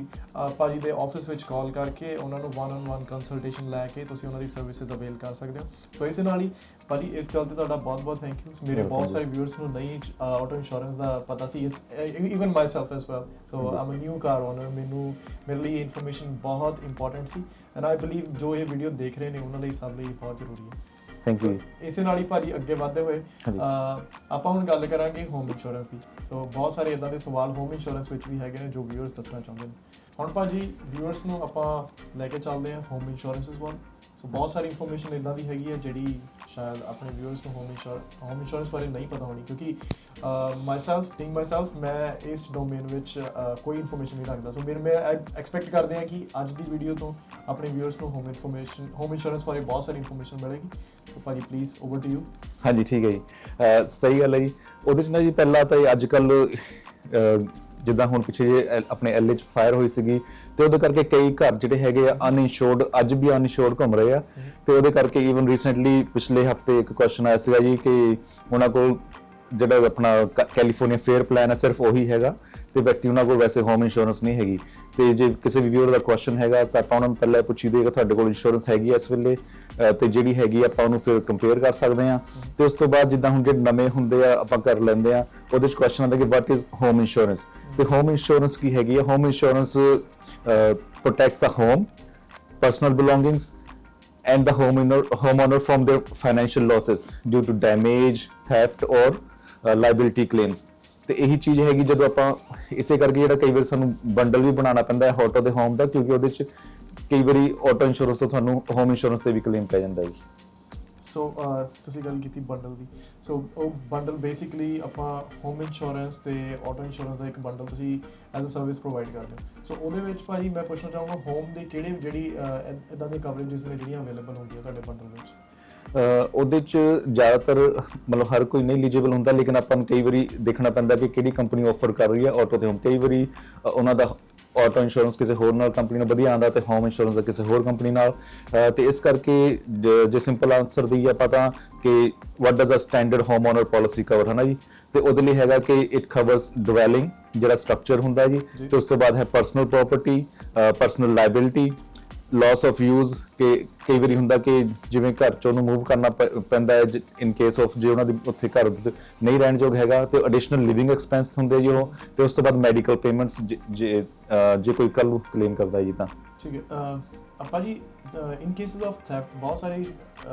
ਭਾਜੀ ਦੇ ਆਫਿਸ ਵਿੱਚ ਕਾਲ ਕਰਕੇ ਉਹਨਾਂ ਨੂੰ ਵਨ ਔਨ ਵਨ ਕੰਸਲਟੇਸ਼ਨ ਲੈ ਕੇ ਤੁਸੀਂ ਉਹਨਾਂ ਦੀ ਸਰਵਿਸਿਜ਼ ਅਵੇਲ ਕਰ ਸਕਦੇ ਹੋ। ਸੋ ਇਸ ਨਾਲ ਹੀ ਭਾਜੀ ਇਸ ਗੱਲ ਤੇ ਤੁਹਾਡਾ ਬਹੁਤ ਬਹੁਤ ਥੈਂਕ ਯੂ ਮੇਰੇ ਬਹੁਤ. ਸਾਰੇ ਵਿਊਅਰਸ ਨੂੰ ਨਹੀਂ ਆਟੋ ਇੰਸ਼ੋਰੈਂਸ ਦਾ ਪਤਾ ਸੀ ਇਸ even myself as well so I'm a new car owner ਮੈਨੂੰ ਮੇਰੇ ਲਈ ਇਨਫੋਰਮੇਸ਼ਨ ਬਹੁਤ ਇੰਪੋਰਟੈਂਟ ਸੀ। ਐਂਡ ਆਈ ਬਲੀਵ ਜੋ ਇਹ ਵੀਡੀਓ ਦੇਖ ਰਹੇ ਨੇ ਉਹਨਾਂ ਲਈ ਸਭ ਲਈ ਬਹੁਤ ਜ਼ਰੂਰੀ ਹੈ। ਥੈਂਕ ਯੂ ਇਸੇ ਨਾਲ ਹੀ ਭਾਜੀ ਅੱਗੇ ਵਧਦੇ ਹੋਏ ਆਪਾਂ ਹੁਣ ਗੱਲ ਕਰਾਂਗੇ ਹੋਮ ਇੰਸ਼ੋਰੈਂਸ ਦੀ। ਸੋ ਬਹੁਤ ਸਾਰੇ ਇਦਾਂ ਦੇ ਸਵਾਲ ਹੋਮ ਇੰਸ਼ੋਰੈਂਸ ਵਿੱਚ ਵੀ ਹੈਗੇ ਨੇ ਜੋ ਵਿਊਅਰਸ ਦੱਸਣਾ ਚਾਹੁੰਦੇ ਨੇ। ਹੁਣ ਭਾਜੀ ਵਿਊਅਰਸ ਨੂੰ ਆਪਾਂ ਲੈ ਕੇ ਚੱਲਦੇ ਹਾਂ ਹੋਮ ਇੰਸ਼ੋਰੈਂਸਸ ਵੱਲ ਸੋ ਬਹੁਤ ਸਾਰੀ ਇਨਫੋਰਮੇਸ਼ਨ ਇਦਾਂ ਦੀ ਹੈਗੀ ਹੈ ਜਿਹੜੀ ਸ਼ਾਇਦ ਆਪਣੇ ਵਿਊਅਰਸ ਨੂੰ ਹੋਮ ਇੰਸ਼ੋਰ ਹੋਮ ਇੰਸ਼ੋਰੈਂਸ ਬਾਰੇ ਨਹੀਂ ਪਤਾ ਹੋਣੀ ਕਿਉਂਕਿ ਮਾਈਸੈਲਫ ਥਿੰਕ ਮਾਈਸੈਲਫ ਮੈਂ ਇਸ ਡੋਮੇਨ ਵਿੱਚ ਕੋਈ ਇਨਫੋਰਮੇਸ਼ਨ ਨਹੀਂ ਰੱਖਦਾ। ਸੋ ਮੇਰੇ, ਮੈਂ ਐਕਸਪੈਕਟ ਕਰਦੇ ਹਾਂ ਕਿ ਅੱਜ ਦੀ ਵੀਡੀਓ ਤੋਂ ਆਪਣੇ ਵਿਊਅਰਸ ਨੂੰ ਹੋਮ ਇਨਫੋਰਮੇਸ਼ਨ ਹੋਮ ਇੰਸ਼ੋਰੈਂਸ ਬਾਰੇ ਬਹੁਤ ਸਾਰੀ ਇਨਫੋਰਮੇਸ਼ਨ ਮਿਲੇਗੀ। ਸੋ ਭਾਜੀ ਪਲੀਜ਼ ਓਵਰ ਟੂ ਯੂ ਹਾਂਜੀ, ਠੀਕ ਹੈ ਜੀ। ਸਹੀ ਗੱਲ ਹੈ ਜੀ। ਉਹਦੇ ਚ ਨਾ ਜੀ, ਪਹਿਲਾਂ ਤਾਂ ਅੱਜ ਕੱਲ ਜਿੱਦਾਂ ਹੁਣ ਪਿੱਛੇ ਜੇ ਐਲ- ਆਪਣੇ ਐਲਏ ਚ ਫਾਇਰ ਹੋਈ ਸੀਗੀ। ਤੇ ਉਹਦੇ ਕਰਕੇ ਕਈ ਘਰ ਜਿਹੜੇ ਹੈਗੇ ਆ ਅਨਇੰਸ਼ੋਰਡ ਅੱਜ ਵੀ ਅਨਇੰਸ਼ੋਰਡ ਘੁੰਮ ਰਹੇ ਆ। ਤੇ ਉਹਦੇ ਕਰਕੇ ਈਵਨ ਰੀਸੈਂਟਲੀ ਪਿਛਲੇ ਹਫ਼ਤੇ ਇੱਕ ਕੁਐਸਚਨ ਆਇਆ ਸੀਗਾ ਜੀ ਕਿ ਉਹਨਾਂ ਕੋਲ ਜਿਹੜਾ ਆਪਣਾ ਕੈਲੀਫੋਰਨੀਆ ਫੇਅਰ ਪਲਾਨ ਹੈ ਸਿਰਫ ਉਹੀ ਹੈਗਾ ਤੇ ਬਾਕੀ ਉਹਨਾਂ ਕੋਲ ਵੈਸੇ ਹੋਮ ਇੰਸ਼ੋਰੈਂਸ ਨਹੀਂ ਹੈਗੀ। ਤੇ ਜੇ ਕਿਸੇ ਵੀ ਵੀਅਰ ਦਾ ਕੁਐਸਚਨ ਹੈਗਾ ਤਾਂ ਆਪਾਂ ਉਹਨਾਂ ਨੂੰ ਪਹਿਲਾਂ ਪੁੱਛੀ ਕਿ ਤੁਹਾਡੇ ਕੋਲ ਇੰਸ਼ੋਰੈਂਸ ਹੈਗੀ ਇਸ ਵੇਲੇ ਅਹ ਤੇ ਜਿਹੜੀ ਹੈਗੀ ਆ, ਆਪਾਂ ਉਹਨੂੰ ਫਿਰ ਕੰਪੇਅਰ ਕਰ ਸਕਦੇ ਆ ਤੇ ਉਸ ਤੋਂ ਬਾਅਦ ਜਿੱਦਾਂ ਹੁਣ ਜਿਹੜੇ ਨਵੇਂ ਹੁੰਦੇ ਆ ਆਪਾਂ ਕਰ ਲੈਂਦੇ ਆ ਉਹਦੇ ਚ ਕੁਐਸਚਨ ਆਉਂਦਾ ਕਿ ਵਾਟ ਇਜ਼ ਹੋਮ ਇੰਸ਼ੋਰੈਂਸ ਤੇ ਹੋਮ ਇੰਸ਼ੋਰੈਂਸ ਕੀ ਹੈਗੀ ਹੈ home insurance protects a home personal belongings and the homeowner homeowner from their financial losses due to damage theft or uh, liability claims ਤੇ ਇਹੀ ਚੀਜ਼ ਹੈਗੀ ਜਦੋਂ ਆਪਾਂ ਇਸੇ ਕਰਕੇ ਜਿਹੜਾ ਕਈ ਵਾਰ ਸਾਨੂੰ ਬੰਡਲ ਵੀ ਬਣਾਉਣਾ ਪੈਂਦਾ ਹੈ ਆਟੋ ਦੇ ਹੋਮ ਦਾ ਕਿਉਂਕਿ ਉਹਦੇ ਚ ਕਈ ਵਾਰੀ ਆਟੋ ਇੰਸ਼ੋਰੈਂਸ ਤੋਂ ਤੁਹਾਨੂੰ ਹੋਮ ਇੰਸ਼ੋਰੈਂਸ ਤੇ ਵੀ ਕਲੇਮ ਪੈ ਜਾਂਦਾ ਹੈ ਜੀ ਸੋ uh, ਤੁਸੀਂ ਗੱਲ ਕੀਤੀ ਬੰਡਲ ਦੀ। ਸੋ ਉਹ ਬੰਡਲ ਬੇਸਿਕਲੀ ਆਪਾਂ ਹੋਮ ਇੰਸ਼ੋਰੈਂਸ ਤੇ ਆਟੋ ਇੰਸ਼ੋਰੈਂਸ ਦਾ ਇੱਕ ਬੰਡਲ ਤੁਸੀਂ ਐਜ਼ ਅ ਸਰਵਿਸ ਪ੍ਰੋਵਾਈਡ ਕਰਦੇ ਹੋ। ਸੋ ਉਹਦੇ ਵਿੱਚ ਭਾਜੀ ਮੈਂ ਪੁੱਛਣਾ ਚਾਹੂੰਗਾ ਹੋਮ ਦੀ ਕਿਹੜੀ ਜਿਹੜੀ ਇਦਾਂ ਦੇ ਕਵਰੇजेस ਨੇ ਜਿਹੜੀਆਂ ਅਵੇਲੇਬਲ ਹੁੰਦੀਆਂ ਤੁਹਾਡੇ ਬੰਡਲ ਵਿੱਚ? ਉਹਦੇ ਚ ਜ਼ਿਆਦਾਤਰ ਮਤਲਬ ਹਰ ਕੋਈ ਨਹੀਂ ਐਲੀਜੀਬਲ ਹੁੰਦਾ, ਲੇਕਿਨ ਆਪਾਂ ਨੂੰ ਕਈ ਵਾਰੀ ਦੇਖਣਾ ਪੈਂਦਾ ਕਿ ਕਿਹੜੀ ਕੰਪਨੀ ਆਫਰ ਕਰ ਰਹੀ ਹੈ ਆਟੋ ਤੇ। ਹੋਮ ਕਈ ਵਾਰੀ ਉਹਨਾਂ ਦਾ ਆਟੋ ਇੰਸ਼ੋਰੈਂਸ ਕਿਸੇ ਹੋਰ ਨਾਲ ਕੰਪਨੀ ਨਾਲ ਵਧੀਆ ਆਂਦਾ ਤੇ ਹੋਮ ਇੰਸ਼ੋਰੈਂਸ ਦਾ ਕਿਸੇ ਹੋਰ ਕੰਪਨੀ ਨਾਲ ਤੇ ਇਸ ਕਰਕੇ ਜ- ਸਿੰਪਲ ਆਨਸਰ ਦਈਏ ਆਪਾਂ ਤਾਂ ਕਿ what does a standard home owner policy cover ਹੈ ਨਾ ਜੀ ਤੇ ਉਹਦੇ ਲਈ ਹੈਗਾ ਕਿ ਇਟ ਕਵਰਸ ਡਵੈਲਿੰਗ ਜਿਹੜਾ ਸਟਰਕਚਰ ਹੁੰਦਾ ਜੀ। ਤੇ ਉਸ ਤੋਂ ਬਾਅਦ ਹੈ personal property personal liability loss of use ਕਿ ਕਈ ਵਾਰੀ ਹੁੰਦਾ ਕਿ ਜਿਵੇਂ ਘਰ ਚੋਂ ਉਹਨੂੰ ਮੂਵ ਕਰਨਾ ਪ- ਪੈਂਦਾ ਹੈ ਇਨ ਕੇਸ ਆਫ ਜੇ ਉਹਨਾਂ ਦੇ ਉੱਥੇ ਘਰ ਨਹੀਂ ਰਹਿਣ ਯੋਗ ਹੈਗਾ ਤੇ ਐਡੀਸ਼ਨਲ ਲਿਵਿੰਗ ਐਕਸਪੈਂਸ ਹੁੰਦੇ ਜੀ ਉਹ ਤੇ ਉਸ ਤੋਂ ਬਾਅਦ ਮੈਡੀਕਲ ਪੇਮੈਂਟਸ ਜੇ ਜੇ ਕੋਈ ਕੱਲ ਨੂੰ ਕਲੇਮ ਕਰਦਾ ਜੀ ਤਾਂ। ਠੀਕ ਹੈ ਅਹ, ਆਪਾਂ ਜੀ ਇਨ ਕੇਸਿਸ ਆਫ ਥੈਫਟ ਬਹੁਤ ਸਾਰੇ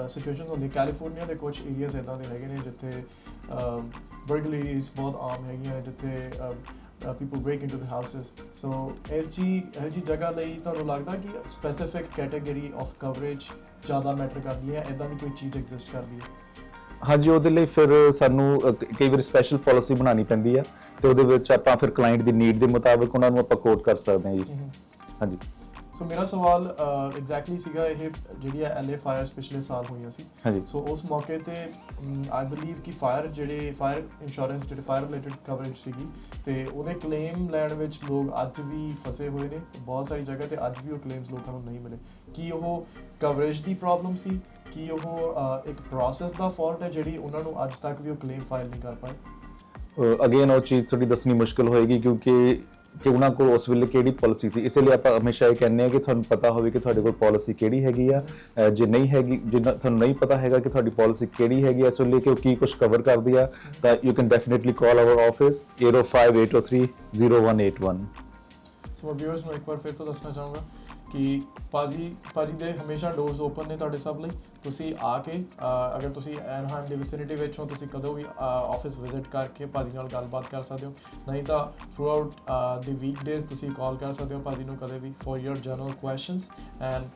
ਸਿਚੁਏਸ਼ਨਸ ਹੁੰਦੀ ਕੈਲੀਫੋਰਨੀਆ ਦੇ ਕੁਝ ਏਰੀਆਜ਼ ਇਦਾਂ ਦੇ ਹੈਗੇ ਨੇ ਜਿੱਥੇ ਬਰਗਲਰੀਜ਼ ਬਹੁਤ ਆਮ ਹੈਗੀਆਂ ਜਿੱਥੇ people break into the houses so ਇਹ ਜੀ ਇਹ ਜੀ ਜਗ੍ਹਾ ਲਈ ਤੁਹਾਨੂੰ ਲੱਗਦਾ ਕਿ ਸਪੈਸੀਫਿਕ ਕੈਟਾਗਰੀ ਆਫ ਕਵਰੇਜ ਜ਼ਿਆਦਾ ਮੈਟਰ ਕਰਦੀ ਹੈ? ਇਦਾਂ ਦੀ ਕੋਈ ਚੀਜ਼ ਐਗਜ਼ਿਸਟ ਕਰਦੀ ਹੈ? ਹਾਂਜੀ ਉਹਦੇ ਲਈ ਫਿਰ ਸਾਨੂੰ ਕਈ ਵਾਰੀ ਸਪੈਸ਼ਲ ਪਾਲਿਸੀ ਬਣਾਉਣੀ ਪੈਂਦੀ ਆ ਤੇ ਉਹਦੇ ਵਿੱਚ ਆਪਾਂ ਫਿਰ ਕਲਾਇੰਟ ਦੀ ਨੀਡ ਦੇ ਮੁਤਾਬਕ ਉਹਨਾਂ ਨੂੰ ਆਪਾਂ ਕੋਟ ਕਰ ਸਕਦੇ ਹਾਂ ਜੀ। ਹਾਂਜੀ। ਸੋ ਮੇਰਾ ਸਵਾਲ ਐਗਜ਼ੈਕਟਲੀ ਸੀਗਾ ਇਹ ਜਿਹੜੀ ਐਲਏ ਫਾਇਰਸ ਪਿਛਲੇ ਸਾਲ ਹੋਈਆਂ ਸੀ ਸੋ ਉਸ ਮੌਕੇ ਤੇ ਆਈ ਬਲੀਵ ਕਿ ਫਾਇਰ ਜਿਹੜੇ ਫਾਇਰ ਇੰਸ਼ੋਰੈਂਸ ਜਿਹੜੇ ਫਾਇਰ ਰਿਲੇਟਡ ਕਵਰੇਜ ਸੀਗੀ ਤੇ ਉਹਦੇ ਕਲੇਮ ਲੈਣ ਵਿੱਚ ਲੋਕ ਅੱਜ ਵੀ ਫਸੇ ਹੋਏ ਨੇ ਬਹੁਤ ਸਾਰੀ ਜਗ੍ਹਾ ਤੇ ਅੱਜ ਵੀ ਉਹ ਕਲੇਮਸ ਲੋਕਾਂ ਨੂੰ ਨਹੀਂ ਮਿਲੇ ਕੀ ਉਹ ਕਵਰੇਜ ਦੀ ਪ੍ਰੋਬਲਮ ਸੀ ਕੀ ਉਹ ਇੱਕ ਪ੍ਰੋਸੈਸ ਦਾ ਫਾਲਟ ਹੈ ਜਿਹੜੀ ਉਹਨਾਂ ਨੂੰ ਅੱਜ ਤੱਕ ਵੀ ਉਹ ਕਲੇਮ ਫਾਈਲ ਨਹੀਂ ਕਰ ਪਾਏ ਅਗੇਨ ਉਹ ਚੀਜ਼ ਥੋੜੀ ਦੱਸਣੀ ਮੁਸ਼ਕਲ ਹੋਏਗੀ ਕਿਉਂਕਿ ਕਿ ਉਹਨਾਂ ਕੋਲ ਉਸ ਵੇਲੇ ਕਿਹੜੀ ਪਾਲਿਸੀ ਸੀ? ਇਸੇ ਲਈ ਆਪਾਂ ਹਮੇਸ਼ਾ ਇਹ ਕਹਿੰਦੇ ਆ ਕਿ ਤੁਹਾਨੂੰ ਪਤਾ ਹੋਵੇ ਕਿ ਤੁਹਾਡੇ ਕੋਲ ਪਾਲਿਸੀ ਕਿਹੜੀ ਹੈਗੀ ਆ, ਅਹ ਜੇ ਨਹੀਂ ਹੈਗੀ, ਜੇ ਨਾ- ਤੁਹਾਨੂੰ ਨਹੀਂ ਪਤਾ ਹੈਗਾ ਕਿ ਤੁਹਾਡੀ ਪਾਲਿਸੀ ਕਿਹੜੀ ਹੈਗੀ ਆ, ਇਸ ਵੇਲੇ ਕਿ ਉਹ ਕੀ ਕੁਝ ਕਵਰ ਕਰਦੀ ਆ, ਤਾਂ you can definitely call our office 8058030181 so ਮੈਂ ਵਿਊਅਰਸ ਨੂੰ ਇੱਕ ਵਾਰ ਫਿਰ ਤੋਂ ਦੱਸਣਾ ਚਾਹੂੰਗਾ ਕਿ ਪਾਜੀ ਪਾਜੀ ਦੇ ਹਮੇਸ਼ਾ ਡੋਰਸ ਓਪਨ ਨੇ ਤੁਹਾਡੇ ਸਭ ਲਈ। ਤੁਸੀਂ ਆ ਕੇ ਅਗਰ ਤੁਸੀਂ ਐਨਹਾਮ ਦੇ ਵਿਸਿਨਿਟੀ ਵਿੱਚ ਹੋ, ਤੁਸੀਂ ਕਦੋਂ ਵੀ ਆਫਿਸ ਵਿਜ਼ਿਟ ਕਰਕੇ ਪਾਜੀ ਨਾਲ ਗੱਲਬਾਤ ਕਰ ਸਕਦੇ ਹੋ। ਨਹੀਂ ਤਾਂ ਥਰੂਆਊਟ ਦੀ ਵੀਕ ਡੇਜ਼ ਤੁਸੀਂ ਕਾਲ ਕਰ ਸਕਦੇ ਹੋ ਪਾਜੀ ਨੂੰ ਕਦੇ ਵੀ for your general questions and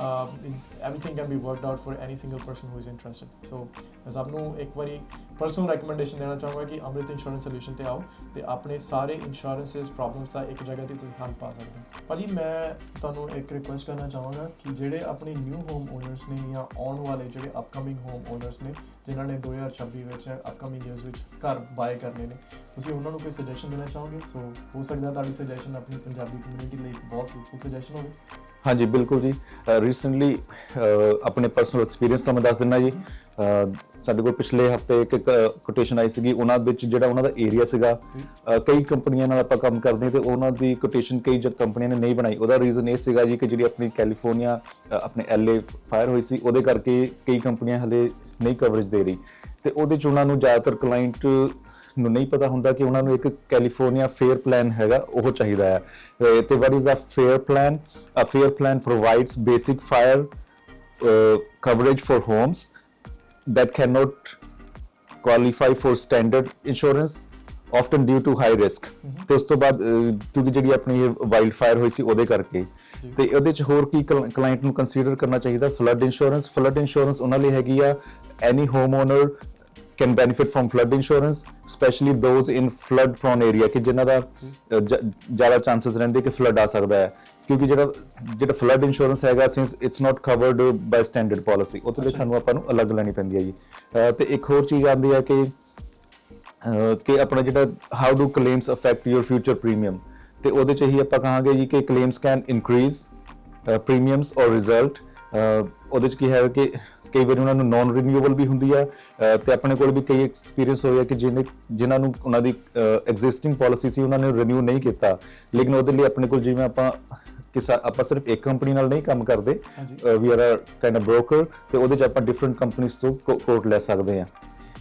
everything can be worked out for any single person who is interested. So ਮੈਂ ਸਭ ਨੂੰ ਇੱਕ ਵਾਰੀ ਪਰਸਨਲ ਰეკਮੈਂਡੇਸ਼ਨ ਦੇਣਾ ਚਾਹੂੰਗਾ ਕਿ ਅੰਮ੍ਰਿਤ ਇੰਸ਼ੋਰੈਂਸ ਸੋਲੂਸ਼ਨ ਤੇ ਆਓ ਤੇ ਆਪਣੇ ਸਾਰੇ ਇੰਸ਼ੋਰੈਂਸਸ ਪ੍ਰੋਬਲਮਸ ਦਾ ਇੱਕ ਜਗ੍ਹਾ ਤੇ ਤੁਸੀਂ ਹੱਲ ਪਾ ਸਕਦੇ ਹੋ ਭਾਜੀ ਮੈਂ ਤੁਹਾਨੂੰ ਇੱਕ ਰਿਕੁਐਸਟ ਕਰਨਾ ਚਾਹਾਂਗਾ ਕਿ ਜਿਹੜੇ ਆਪਣੇ ਨਿਊ ਹੋਮ ਓਨਰਸ ਨੇ ਜਾਂ ਆਉਣ ਵਾਲੇ ਜਿਹੜੇ ਅਪਕਮਿੰਗ ਹੋਮ ਓਨਰਸ ਨੇ ਜਿਨ੍ਹਾਂ ਨੇ 2026 ਵਿੱਚ ਅਪਕਮਿੰਗ ਇਅਰਸ ਵਿੱਚ ਘਰ ਬਾਏ ਕਰਨੇ ਨੇ ਤੁਸੀਂ ਉਹਨਾਂ ਨੂੰ ਕੋਈ ਸੁਜੈਸ਼ਨ ਦੇਣਾ ਚਾਹੋਗੇ ਸੋ ਹੋ ਸਕਦਾ ਤੁਹਾਡੀ ਸੁਜੈਸ਼ਨ ਆਪਣੀ ਪੰਜਾਬੀ ਕਮਿਊਨਿਟੀ ਲਈ ਇੱਕ ਬਹੁਤ ਯੂਸਫੁਲ ਸੁਜੈਸ਼ਨ ਹੋਵੇ ਹਾਂਜੀ ਬਿਲਕੁਲ ਜੀ। ਰੀਸੈਂਟਲੀ ਆਪਣੇ ਪਰਸਨਲ ਐਕਸਪੀਰੀਅੰਸ ਤੋਂ ਮੈਂ ਦੱਸ ਦਿੰਦਾ ਜੀ। ਸਾਡੇ ਕੋਲ ਪਿਛਲੇ ਹਫ਼ਤੇ ਇੱਕ ਕੋਟੇਸ਼ਨ ਆਈ ਸੀਗੀ। ਉਹਨਾਂ ਵਿੱਚ ਜਿਹੜਾ ਉਹਨਾਂ ਦਾ ਏਰੀਆ ਸੀਗਾ ਕਈ ਕੰਪਨੀਆਂ ਨਾਲ ਆਪਾਂ ਕੰਮ ਕਰਦੇ ਹਾਂ ਤੇ ਉਹਨਾਂ ਦੀ ਕੋਟੇਸ਼ਨ ਕਈ ਜਦ ਕੰਪਨੀਆਂ ਨੇ ਨਹੀਂ ਬਣਾਈ। ਉਹਦਾ ਰੀਜ਼ਨ ਇਹ ਸੀਗਾ ਜੀ ਕਿ ਜਿਹੜੀ ਆਪਣੀ ਕੈਲੀਫੋਰਨੀਆ ਅਹ, ਆਪਣੇ ਐਲਏ ਫਾਇਰ ਹੋਈ ਸੀ ਉਹਦੇ ਕਰਕੇ ਕਈ ਕੰਪਨੀਆਂ ਹਲੇ ਨਹੀਂ ਕਵਰੇਜ ਦੇ ਰਹੀ। ਤੇ ਉਹਦੇ ਚ ਉਹਨਾਂ ਨੂੰ ਜ਼ਿਆਦਾਤਰ ਕਲਾਇੰਟ ਨੂੰ ਨਹੀਂ ਪਤਾ ਹੁੰਦਾ ਕਿ ਉਹਨਾਂ ਨੂੰ ਇੱਕ ਕੈਲੀਫੋਰਨੀਆ ਫੇਅਰ ਪਲਾਨ ਹੈਗਾ ਉਹ ਚਾਹੀਦਾ ਹੈ। ਤੇ is a fair plan? A fair plan provides basic fire uh, coverage for homes that cannot qualify for standard insurance often due to high risk ਤੇ ਉਸ ਤੋਂ ਬਾਅਦ ਕਿਉਂਕਿ ਜਿਹੜੀ ਆਪਣੀ ਇਹ ਵਾਈਲਡ ਫਾਇਰ ਹੋਈ ਸੀ ਉਹਦੇ ਕਰਕੇ। ਤੇ ਉਹਦੇ ਚ ਹੋਰ ਕੀ ਕਲਾਇੰਟ ਨੂੰ ਕੰਸੀਡਰ ਕਰਨਾ ਚਾਹੀਦਾ? ਫਲੱਡ ਇੰਸ਼ੋਰੈਂਸ ਫਲੱਡ ਇੰਸ਼ੋਰੈਂਸ ਉਹਨਾਂ ਲਈ ਹੈਗੀ ਆ। Any home owner can benefit from flood insurance especially those in flood prone area ਕਿ ਜਿਨ੍ਹਾਂ ਦਾ ਜ਼ਿਆਦਾ ਚਾਂਸਸ ਰਹਿੰਦੇ ਕਿ ਫਲੱਡ ਆ ਸਕਦਾ ਹੈ। ਕਿਉਂਕਿ ਜਿਹੜਾ ਜਿਹੜਾ ਫਲੱਡ ਇੰਸ਼ੋਰੈਂਸ ਹੈਗਾ since it's not covered by standard policy ਉਹ ਤੋਂ ਲਈ ਸਾਨੂੰ ਆਪਾਂ ਨੂੰ ਅਲੱਗ ਲੈਣੀ ਪੈਂਦੀ ਹੈ ਜੀ। ਤੇ ਇੱਕ ਹੋਰ ਚੀਜ਼ ਆਉਂਦੀ ਹੈ ਕਿ ਕਿ ਆਪਣਾ ਜਿਹੜਾ how do claims affect your future premium ਤੇ ਉਹਦੇ ਚ ਹੀ ਆਪਾਂ ਕਹਾਂਗੇ ਜੀ ਕਿ ਕਲੇਮਸ ਕੈਨ ਇਨਕਰੀਜ਼ ਪ੍ਰੀਮੀਅਮਸ ਔਰ ਰਿਜ਼ਲਟ ਉਹਦੇ ਚ ਕੀ ਹੈ ਕਿ ਕਈ ਵਾਰੀ ਉਹਨਾਂ ਨੂੰ ਨਾਨ ਰੀਨਿਊਏਬਲ ਵੀ ਹੁੰਦੀ ਆ ਤੇ ਆਪਣੇ ਕੋਲ ਵੀ ਕਈ ਐਕਸਪੀਰੀਅੰਸ ਹੋਇਆ ਕਿ ਜਿਹਨੇ ਜਿਨ੍ਹਾਂ ਨੂੰ ਉਹਨਾਂ ਦੀ ਐਗਜ਼ਿਸਟਿੰਗ ਪਾਲਿਸੀ ਸੀ ਉਹਨਾਂ ਨੇ ਰੀਨਿਊ ਨਹੀਂ ਕੀਤਾ। ਲੇਕਿਨ ਉਹਦੇ ਲਈ ਆਪਣੇ ਕੋਲ ਜਿਵੇਂ ਆਪਾਂ ਕਿ ਸਾ- ਆਪਾਂ ਸਿਰਫ ਇੱਕ ਕੰਪਨੀ ਨਾਲ ਨਹੀਂ ਕੰਮ ਕਰਦੇ। We are a kind of broker ਤੇ ਉਹਦੇ ਚ ਆਪਾਂ ਡਿਫਰੈਂਟ ਕੰਪਨੀਆਂ ਤੋਂ ਕੋਟ ਲੈ ਸਕਦੇ ਹਾਂ।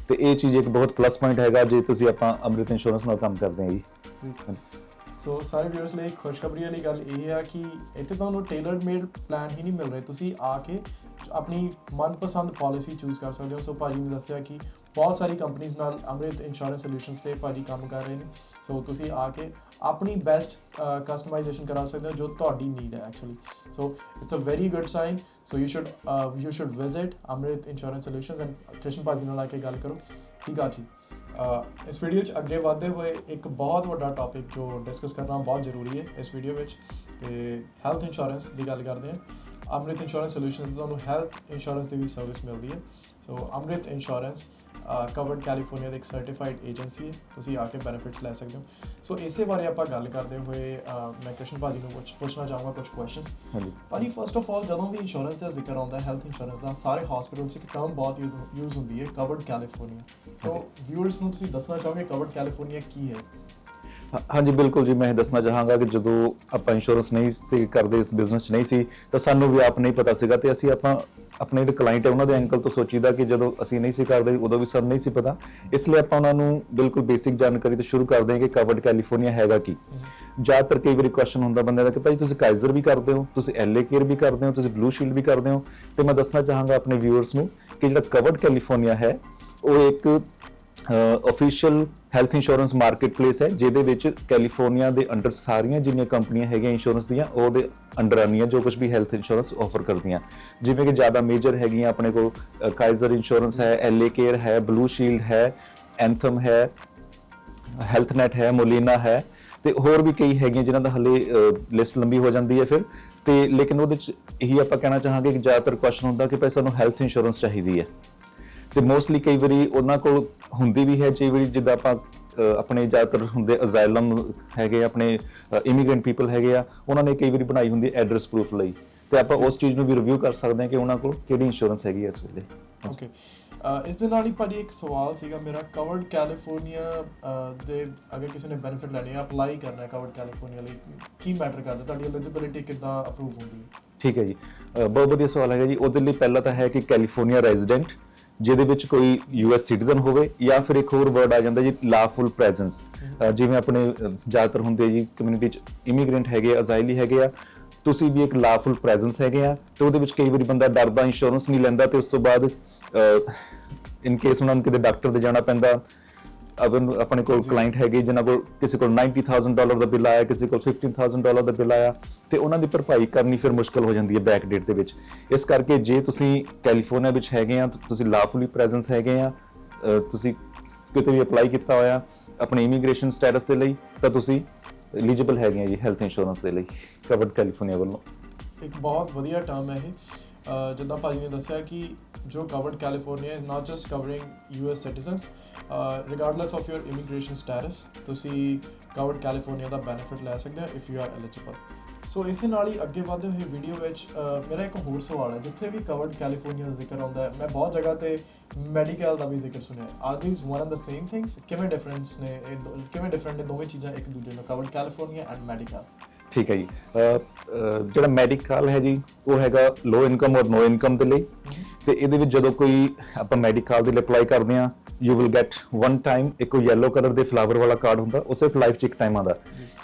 ਤੇ ਇਹ ਚੀਜ਼ ਇੱਕ ਬਹੁਤ ਪਲੱਸ ਪੁਆਇੰਟ ਹੈਗਾ ਜੇ ਤੁਸੀਂ ਆਪਾਂ ਅੰਮ੍ਰਿਤ ਇੰਸ਼ੋਰੈਂਸ ਨਾਲ ਕੰਮ ਕਰਦੇ ਹਾਂ ਜੀ। ਸੋ ਸਾਰੇ ਵਿਊਅਰਸ ਲਈ ਖੁਸ਼ਖਬਰੀ ਵਾਲੀ ਗੱਲ ਇਹ ਆ ਕਿ ਇੱਥੇ ਤੁਹਾਨੂੰ ਟੇਲਰਡ ਮੇਡ ਪਲਾਨ ਹੀ ਨਹੀਂ ਮਿਲ ਰਹੇ। ਤੁਸੀਂ ਆ ਕੇ ਆਪਣੀ ਮਨਪਸੰਦ ਪਾਲਿਸੀ ਚੂਜ਼ ਕਰ ਸਕਦੇ ਹੋ। ਸੋ ਭਾਜੀ ਨੇ ਦੱਸਿਆ ਕਿ ਬਹੁਤ ਸਾਰੀ ਕੰਪਨੀਆਂ ਨਾਲ ਅੰਮ੍ਰਿਤ ਇੰਸ਼ੋਰੈਂਸ ਸੋਲੂਸ਼ਨਸ ਤੇ ਭਾਜੀ ਕੰਮ ਕਰ ਰਹੇ ਨੇ। ਸੋ ਤੁਸੀਂ ਆ ਕੇ ਆਪਣੀ ਬੈਸਟ ਕਸਟਮਾਈਜ਼ੇਸ਼ਨ ਕਰਾ ਸਕਦੇ ਹੋ, ਜੋ ਤੁਹਾਡੀ ਨੀਡ ਹੈ actually so it's a very good sign so you should you should visit Amrit insurance solutions and Krishan ਭਾਜੀ ਨਾਲ ਆ ਕੇ ਗੱਲ ਕਰੋ। ਠੀਕ ਆ ਜੀ। ਇਸ ਵੀਡੀਓ 'ਚ ਅੱਗੇ ਵਧਦੇ ਹੋਏ ਇੱਕ ਬਹੁਤ ਵੱਡਾ ਟਾਪਿਕ ਜੋ ਡਿਸਕਸ ਕਰਨਾ ਬਹੁਤ ਜ਼ਰੂਰੀ ਹੈ ਇਸ ਵੀਡੀਓ ਵਿੱਚ। ਤੇ ਹੈਲਥ ਇੰਸ਼ੋਰੈਂਸ ਦੀ ਗੱਲ ਕਰਦੇ ਹਾਂ। ਅੰਮ੍ਰਿਤ ਇੰਸ਼ੋਰੈਂਸ ਸੋਲੂਸ਼ਨਸ ਤੋਂ ਤੁਹਾਨੂੰ ਹੈਲਥ ਇੰਸ਼ੋਰੈਂਸ ਦੀ ਵੀ ਸਰਵਿਸ ਮਿਲਦੀ ਹੈ। So Amrit insurance covered California ਦੀ ਇੱਕ ਸਰਟੀਫਾਈਡ ਏਜੰਸੀ ਹੈ। ਤੁਸੀਂ ਆ ਕੇ ਬੈਨੀਫਿਟਸ ਲੈ ਸਕਦੇ ਹੋ। ਸੋ ਇਸੇ ਬਾਰੇ ਆਪਾਂ ਗੱਲ ਕਰਦੇ ਹੋਏ ਮੈਂ ਕ੍ਰਿਸ਼ਨ ਭਾਜੀ ਨੂੰ ਕੁਝ ਪੁੱਛਣਾ ਚਾਹਾਂਗਾ ਕੁਝ ਕੁਐਸਚਨਸ ਹਾਂਜੀ। ਭਾਜੀ ਫਸਟ ਆਫ ਆਲ ਜਦੋਂ ਵੀ ਇੰਸ਼ੋਰੈਂਸ ਦਾ ਜ਼ਿਕਰ ਆਉਂਦਾ ਹੈ ਹੈਲਥ ਇੰਸ਼ੋਰੈਂਸ ਦਾ ਸਾਰੇ ਹਸਪੀਟਲਸ ਇੱਕ ਟਰਮ ਬਹੁਤ ਯੂਜ਼ ਹੁੰਦੀ ਹੈ ਕਵਰਡ ਕੈਲੀਫੋਰਨੀਆ ਸੋ ਵਿਊਅਰਸ ਨੂੰ ਤੁਸੀਂ ਦੱਸਣਾ ਚਾਹੋਗੇ ਕਵਰਡ ਕੈਲੀਫੋਰਨੀਆ ਕੀ ਹਾਂ- ਹਾਂਜੀ, ਬਿਲਕੁਲ ਜੀ, ਮੈਂ ਇਹ ਦੱਸਣਾ ਚਾਹਾਂਗਾ ਕਿ ਜਦੋਂ ਆਪਾਂ ਇੰਸ਼ੋਰੈਂਸ ਨਹੀਂ ਸੀ ਕਰਦੇ, ਇਸ ਬਿਜ਼ਨਸ 'ਚ ਨਹੀਂ ਸੀ, ਤਾਂ ਸਾਨੂੰ ਵੀ ਆਪ ਨਹੀਂ ਪਤਾ ਸੀਗਾ ਤੇ ਅਸੀਂ ਆਪਾਂ, ਆਪਣੇ ਜਿਹੜੇ ਕਲਾਇੰਟ ਹੈ ਉਹਨਾਂ ਦੇ ਐਂਕਲ ਤੋਂ ਸੋਚੀਦਾ ਕਿ ਜਦੋਂ ਅਸੀਂ ਨਹੀਂ ਸੀ ਕਰਦੇ, ਉਦੋਂ ਵੀ ਸਾਨੂੰ ਨਹੀਂ ਸੀ ਪਤਾ। ਇਸ ਲਈ ਆਪਾਂ ਉਹਨਾਂ ਨੂੰ ਬਿਲਕੁਲ ਬੇਸਿਕ ਜਾਣਕਾਰੀ ਤੋਂ ਸ਼ੁਰੂ ਕਰਦੇ ਹਾਂ ਕਿ ਕਵਰਡ ਕੈਲੀਫੋਰਨੀਆ ਹੈਗਾ ਕੀ। ਜ਼ਿਆਦਾਤਰ ਕਈ ਵਾਰੀ ਕੁਐਸਚਨ ਹੁੰਦਾ ਬੰਦੇ ਦਾ ਕਿ ਭਾਈ ਤੁਸੀਂ ਕਾਈਜ਼ਰ ਵੀ ਕਰਦੇ ਹੋ, ਤੁਸੀਂ ਐਲਏ ਕੇਅਰ ਵੀ ਕਰਦੇ ਹੋ, ਤੁਸੀਂ ਬਲੂ ਸ਼ੀਲਡ ਵੀ ਕਰਦੇ ਹੋ, ਤੇ ਮੈਂ ਦੱਸਣਾ ਚਾਹਾਂਗਾ ਆਪਣੇ ਵਿਊਅਰਸ ਨੂੰ ਕਿ ਜਿਹੜਾ ਕਵਰਡ ਕੈਲੀਫੋਰਨੀਆ ਹੈ, ਉਹ ਇੱਕ ਅਫੀਸ਼ੀਅਲ ਹੈਲਥ ਇੰਸ਼ੋਰੈਂਸ ਮਾਰਕੀਟਪਲੇਸ ਹੈ, ਜਿਹਦੇ ਵਿੱਚ ਕੈਲੀਫੋਰਨੀਆ ਦੇ ਅੰਡਰ ਸਾਰੀਆਂ ਜਿੰਨੀਆਂ ਕੰਪਨੀਆਂ ਹੈਗੀਆਂ ਇੰਸ਼ੋਰੈਂਸ ਦੀਆਂ, ਉਹਦੇ ਅੰਡਰ ਆਉਂਦੀਆਂ, ਜੋ ਕੁਝ ਵੀ ਹੈਲਥ ਇੰਸ਼ੋਰੈਂਸ ਆਫਰ ਕਰਦੀਆਂ। ਜਿਵੇਂ ਕਿ ਜ਼ਿਆਦਾ ਮੇਜਰ ਹੈਗੀਆਂ ਆਪਣੇ ਕੋਲ ਕਾਈਜ਼ਰ ਇੰਸ਼ੋਰੈਂਸ ਹੈ ਐਲਏ ਕੇਅਰ ਹੈ ਬਲੂ ਸ਼ੀਲਡ ਹੈ ਐਂਥਮ ਹੈ ਹੈਲਥ ਨੈਟ ਹੈ ਮੋਲੀਨਾ ਹੈ, ਤੇ ਹੋਰ ਵੀ ਕਈ ਹੈਗੀਆਂ ਜਿਨ੍ਹਾਂ ਦਾ ਹਲੇ ਲਿਸਟ ਲੰਬੀ ਹੋ ਜਾਂਦੀ ਹੈ ਫਿਰ। ਤੇ ਲੇਕਿਨ ਉਹਦੇ ਚ ਇਹੀ ਆਪਾਂ ਕਹਿਣਾ ਚਾਹਾਂਗੇ ਕਿ ਜ਼ਿਆਦਾਤਰ ਕੁਐਸਚਨ ਹੁੰਦਾ ਕਿ ਭਾਈ ਸਾਨੂੰ ਹੈਲਥ ਇੰਸ਼ੋਰੈਂਸ ਚਾਹੀਦੀ ਹੈ। ਤੇ ਮੋਸਟਲੀ ਕਈ ਵਾਰੀ ਉਹਨਾਂ ਕੋਲ ਹੁੰਦੀ ਵੀ ਹੈ ਕਈ ਵਾਰੀ ਜਿੱਦਾਂ ਆਪਾਂ ਆਪਣੇ ਜ਼ਿਆਦਾਤਰ ਹੁੰਦੇ ਅਜ਼ਾਈਲਮ ਹੈਗੇ ਆਪਣੇ ਇਮੀਗ੍ਰੈਂਟ ਪੀਪਲ ਹੈਗੇ ਆ ਉਹਨਾਂ ਨੇ ਕਈ ਵਾਰੀ ਬਣਾਈ ਹੁੰਦੀ ਹੈ ਐਡਰੈਸ ਪ੍ਰੂਫ ਲਈ। ਤੇ ਆਪਾਂ ਉਸ ਚੀਜ਼ ਨੂੰ ਵੀ ਰਿਵਿਊ ਕਰ ਸਕਦੇ ਹਾਂ ਕਿ ਉਹਨਾਂ ਕੋਲ ਕਿਹੜੀ ਇੰਸ਼ੋਰੈਂਸ ਹੈਗੀ ਹੈ ਇਸ ਵੇਲੇ। ਓਕੇ ਇਸ ਦੇ ਨਾਲ ਹੀ ਭਾਜੀ ਇੱਕ ਸਵਾਲ ਸੀਗਾ ਮੇਰਾ ਕਵਰਡ ਕੈਲੀਫੋਰਨੀਆ ਦੇ ਅਗਰ ਕਿਸੇ ਨੇ ਬੈਨੀਫਿਟ ਲੈਣੇ ਆ ਅਪਲਾਈ ਕਰਨਾ ਹੈ ਕਵਰਡ ਕੈਲੀਫੋਰਨੀਆ ਲਈ ਕੀ ਮੈਟਰ ਕਰਦਾ? ਤੁਹਾਡੀ ਐਲੀਜੀਬਿਲਿਟੀ ਕਿੱਦਾਂ ਅਪਰੂਵ ਹੁੰਦੀ ਹੈ? ਠੀਕ ਹੈ ਜੀ। ਬਹੁਤ ਵਧੀਆ ਸਵਾਲ ਹੈਗਾ ਜੀ। ਉਹਦੇ ਲਈ ਪਹਿਲਾਂ ਤਾਂ ਹੈ ਕਿ ਕੈਲੀਫੋਰਨੀਆ ਰੈਜ਼ੀਡੈਂਟ ਜਿਹਦੇ ਵਿੱਚ ਕੋਈ ਯੂਐਸ ਸਿਟੀਜ਼ਨ ਹੋਵੇ ਜਾਂ ਫਿਰ ਇੱਕ ਹੋਰ ਵਰਡ ਆ ਜਾਂਦਾ ਜੀ ਲਾਫੁਲ ਪ੍ਰੈਜ਼ੈਂਸ ਜਿਵੇਂ ਆਪਣੇ ਜ਼ਿਆਦਾਤਰ ਹੁੰਦੇ ਜੀ ਕਮਿਊਨਿਟੀ ਚ ਇਮੀਗ੍ਰੈਂਟ ਹੈਗੇ ਆ ਅਜ਼ਾਈਲੀ ਹੈਗੇ ਆ, ਤੁਸੀਂ ਵੀ ਇੱਕ ਲਾਫੁਲ ਪ੍ਰੈਜ਼ੈਂਸ ਹੈਗੇ ਆ, ਤੇ ਉਹਦੇ ਵਿੱਚ ਕਈ ਵਾਰੀ ਬੰਦਾ ਡਰਦਾ ਇੰਸ਼ੋਰੈਂਸ ਨਹੀਂ ਲੈਂਦਾ, ਤੇ ਉਸ ਤੋਂ ਬਾਅਦ ਇਨ ਕੇਸ ਉਹਨਾਂ ਨੂੰ ਕਿਤੇ ਡਾਕਟਰ ਦੇ ਜਾਣਾ ਪੈਂਦਾ ਅਗਰ ਆਪਣੇ ਕੋਲ ਕਲਾਇੰਟ ਹੈਗੇ ਜਿਨ੍ਹਾਂ ਕੋਲ ਕਿਸੇ ਕੋਲ 90000 ਡਾਲਰ ਦਾ ਬਿੱਲ ਆਇਆ ਕਿਸੇ ਕੋਲ 15000 ਡਾਲਰ ਦਾ ਬਿੱਲ ਆਇਆ ਤੇ ਉਹਨਾਂ ਦੀ ਭਰਪਾਈ ਕਰਨੀ ਫਿਰ ਮੁਸ਼ਕਲ ਹੋ ਜਾਂਦੀ ਹੈ ਬੈਕ ਡੇਟ ਦੇ ਵਿੱਚ। ਇਸ ਕਰਕੇ ਜੇ ਤੁਸੀਂ ਕੈਲੀਫੋਰਨੀਆ ਵਿੱਚ ਹੈਗੇ ਆ ਤੁਸੀਂ ਲਾਫੁਲੀ ਪ੍ਰੈਜ਼ੈਂਸ ਹੈਗੇ ਆ ਤੁਸੀਂ ਕਿਤੇ ਵੀ ਅਪਲਾਈ ਕੀਤਾ ਹੋਇਆ ਆਪਣੇ ਇਮੀਗ੍ਰੇਸ਼ਨ ਸਟੇਟਸ ਦੇ ਲਈ ਤਾਂ ਤੁਸੀਂ ਐਲੀਜੀਬਲ ਹੈਗੇ ਆ ਜੀ ਹੈਲਥ ਇੰਸ਼ੋਰੈਂਸ ਦੇ ਲਈ ਕਵਰਡ ਕੈਲੀਫੋਰਨੀਆ ਵੱਲੋਂ। ਇੱਕ ਬਹੁਤ ਵਧੀਆ ਟਰਮ ਹੈ ਇਹ। ਜਿੱਦਾਂ ਭਾਜੀ ਨੇ ਦੱਸਿਆ ਕਿ ਜੋ covered California is not just covering US citizens regardless of your immigration status ਤੁਸੀਂ ਕਵਰਡ ਕੈਲੀਫੋਰਨੀਆ ਦਾ ਬੈਨੀਫਿਟ ਲੈ ਸਕਦੇ ਹੋ if you are eligible so ਇਸੇ ਨਾਲ ਹੀ ਅੱਗੇ ਵਧਦੇ ਹੋਏ ਵੀਡੀਓ ਵਿੱਚ ਮੇਰਾ ਇੱਕ ਹੋਰ ਸਵਾਲ ਹੈ, ਜਿੱਥੇ ਵੀ ਕਵਰਡ ਕੈਲੀਫੋਰਨੀਆ ਦਾ ਜ਼ਿਕਰ ਆਉਂਦਾ ਹੈ, ਮੈਂ ਬਹੁਤ ਜਗ੍ਹਾ ਤੇ ਮੈਡੀਕਲ ਦਾ ਵੀ ਜ਼ਿਕਰ ਸੁਣਿਆ are these one and the same things ਕਿਵੇਂ ਡਿਫਰੈਂਸ ਨੇ ਇਹ ਦੋ- ਕਿਵੇਂ ਡਿਫਰੈਂਟ ਨੇ ਦੋਵੇਂ ਚੀਜ਼ਾਂ ਇੱਕ ਦੂਜੇ ਨੂੰ ਕਵਰਡ ਕੈਲੀਫੋਰਨੀਆ ਐਂਡ ਮੈਡੀਕਲ ਠੀਕ ਹੈ ਜੀ। ਜਿਹੜਾ ਮੈਡੀਕਲ ਹੈ ਜੀ, ਉਹ ਹੈਗਾ ਲੋ ਇਨਕਮ ਔਰ ਨੋ ਇਨਕਮ ਦੇ ਲਈ। ਤੇ ਇਹਦੇ ਵਿੱਚ ਜਦੋਂ ਕੋਈ ਆਪਾਂ ਮੈਡੀਕਲ ਦੇ ਲਈ ਅਪਲਾਈ ਕਰਦੇ ਆ you will get one time ਇੱਕ ਯੈਲੋ ਕਲਰ ਦੇ ਫਲਾਵਰ ਵਾਲਾ ਕਾਰਡ ਹੁੰਦਾ, ਉਹ ਸਿਰਫ ਲਾਈਫ 'ਚ ਇੱਕ ਟਾਈਮ ਆਉਂਦਾ।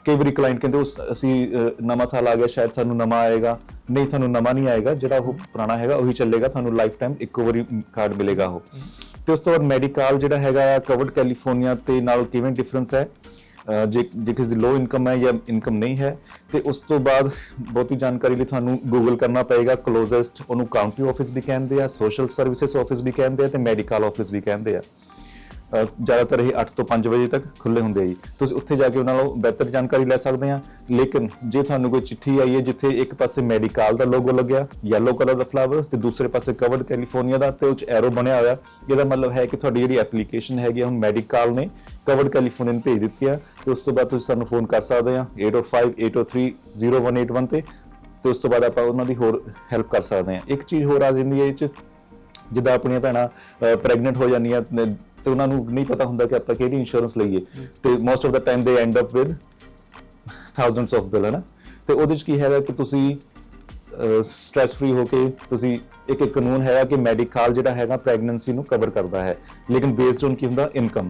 ਕਈ ਵਾਰੀ ਕਲਾਇੰਟ ਕਹਿੰਦੇ ਉਸ ਅਸੀਂ ਨਵਾਂ ਸਾਲ ਆ ਗਿਆ, ਸ਼ਾਇਦ ਸਾਨੂੰ ਨਵਾਂ ਆਏਗਾ। ਨਹੀਂ, ਤੁਹਾਨੂੰ ਨਵਾਂ ਨਹੀਂ ਆਏਗਾ, ਜਿਹੜਾ ਉਹ ਪੁਰਾਣਾ ਹੈਗਾ, ਉਹੀ ਚੱਲੇਗਾ, ਤੁਹਾਨੂੰ ਲਾਈਫ ਟਾਈਮ ਇੱਕੋ ਵਾਰੀ ਕਾਰਡ ਮਿਲੇਗਾ ਉਹ। ਤੇ ਉਸ ਤੋਂ ਬਾਅਦ ਮੈਡੀਕਲ ਜਿਹੜਾ ਹੈਗਾ ਕਵਰਡ ਕੈਲੀਫੋਰਨੀਆ ਤੇ ਨਾਲ ਕਿਵੇਂ ਡਿਫਰੈਂਸ ਹੈ? ਜੇ ਜੇ ਕਿਸੇ ਦੀ ਲੋ ਇਨਕਮ ਹੈ ਜਾਂ ਇਨਕਮ ਨਹੀਂ ਹੈ, ਤੇ ਉਸ ਤੋਂ ਬਾਅਦ ਬਹੁਤੀ ਜਾਣਕਾਰੀ ਲਈ ਤੁਹਾਨੂੰ ਗੂਗਲ ਕਰਨਾ ਪਏਗਾ। ਕਲੋਜ਼ੈਸਟ ਉਹਨੂੰ ਕਾਉਂਟੀ ਆਫਿਸ ਵੀ ਕਹਿੰਦੇ ਆ ਸੋਸ਼ਲ ਸਰਵਿਸਿਜ਼ ਆਫਿਸ ਵੀ ਕਹਿੰਦੇ ਆ ਤੇ ਮੈਡੀਕਲ ਆਫਿਸ ਵੀ ਕਹਿੰਦੇ ਆ। ਜ਼ਿਆਦਾਤਰ ਇਹ 8 ਤੋਂ 5 ਵਜੇ ਤੱਕ ਖੁੱਲੇ ਹੁੰਦੇ ਆ ਜੀ। ਤੁਸੀਂ ਉੱਥੇ ਜਾ ਕੇ ਉਹਨਾਂ ਨਾਲੋਂ ਬਿਹਤਰ ਜਾਣਕਾਰੀ ਲੈ ਸਕਦੇ ਆ। ਲੇਕਿਨ ਜੇ ਤੁਹਾਨੂੰ ਕੋਈ ਚਿੱਠੀ ਆਈ ਹੈ ਜਿੱਥੇ ਇੱਕ ਪਾਸੇ ਮੈਡੀਕਲ ਦਾ ਲੋਗੋ ਲੱਗਿਆ ਯੈਲੋ ਕਲਰ ਦਾ ਫਲਾਵਰ ਤੇ ਦੂਸਰੇ ਪਾਸੇ ਕਵਰਡ ਕੈਲੀਫੋਰਨੀਆ ਦਾ ਤੇ ਉਹ ਚ ਐਰੋ ਬਣਿਆ ਹੋਇਆ ਇਹਦਾ ਮਤਲਬ ਹੈ ਕਿ ਤੁਹਾਡੀ ਜਿਹੜੀ ਐਪਲੀਕੇਸ਼ਨ ਹੈਗੀ ਆ, ਹੁਣ ਮੈਡੀਕਲ ਨੇ ਕਵਰਡ ਕੈਲੀਫੋਰਨੀਆ ਨੂੰ ਭੇਜ ਦਿੱਤੀ ਆ। ਤੇ ਉਸ ਤੋਂ ਬਾਅਦ ਤੁਸੀਂ ਸਾਨੂੰ ਫੋਨ ਕਰ ਸਕਦੇ ਆ 8058030181 ਤੇ। ਤੇ ਉਸ ਤੋਂ ਬਾਅਦ ਆਪਾਂ ਉਹਨਾਂ ਦੀ ਹੋਰ ਹੈਲਪ ਕਰ ਸਕਦੇ ਆ। ਇੱਕ ਚੀਜ਼ ਹੋਰ ਆ ਜਾਂਦੀ ਹੈ ਇਹ ਚ ਜਿੱਦਾਂ ਆਪਣੀਆਂ ਭੈਣਾਂ ਪ੍ਰੈਗਨੈਂਟ ਹੋ ਜਾਂਦੀਆਂ ਤੇ ਉਹਨਾਂ ਨੂੰ ਨਹੀਂ ਪਤਾ ਹੁੰਦਾ ਕਿ ਆਪਾਂ ਕਿਹੜੀ ਇੰਸ਼ੋਰੈਂਸ ਲਈਏ। ਤੇ most of the time they end up with thousands of bill ਹੈ ਤੇ ਉਹਦੇ ਚ ਕੀ ਹੈਗਾ ਕਿ ਤੁਸੀਂ ਸਟ੍ਰੈਸ ਫ੍ਰੀ ਹੋ ਕੇ ਤੁਸੀਂ ਇੱਕ ਇੱਕ ਕਾਨੂੰਨ ਹੈਗਾ ਕਿ ਮੈਡੀਕਲ ਜਿਹੜਾ ਹੈਗਾ ਪ੍ਰੈਗਨੈਂਸੀ ਨੂੰ ਕਵਰ ਕਰਦਾ ਹੈ। ਲੇਕਿਨ ਬੇਸਡ ਔਨ ਕੀ ਹੁੰਦਾ? ਇਨਕਮ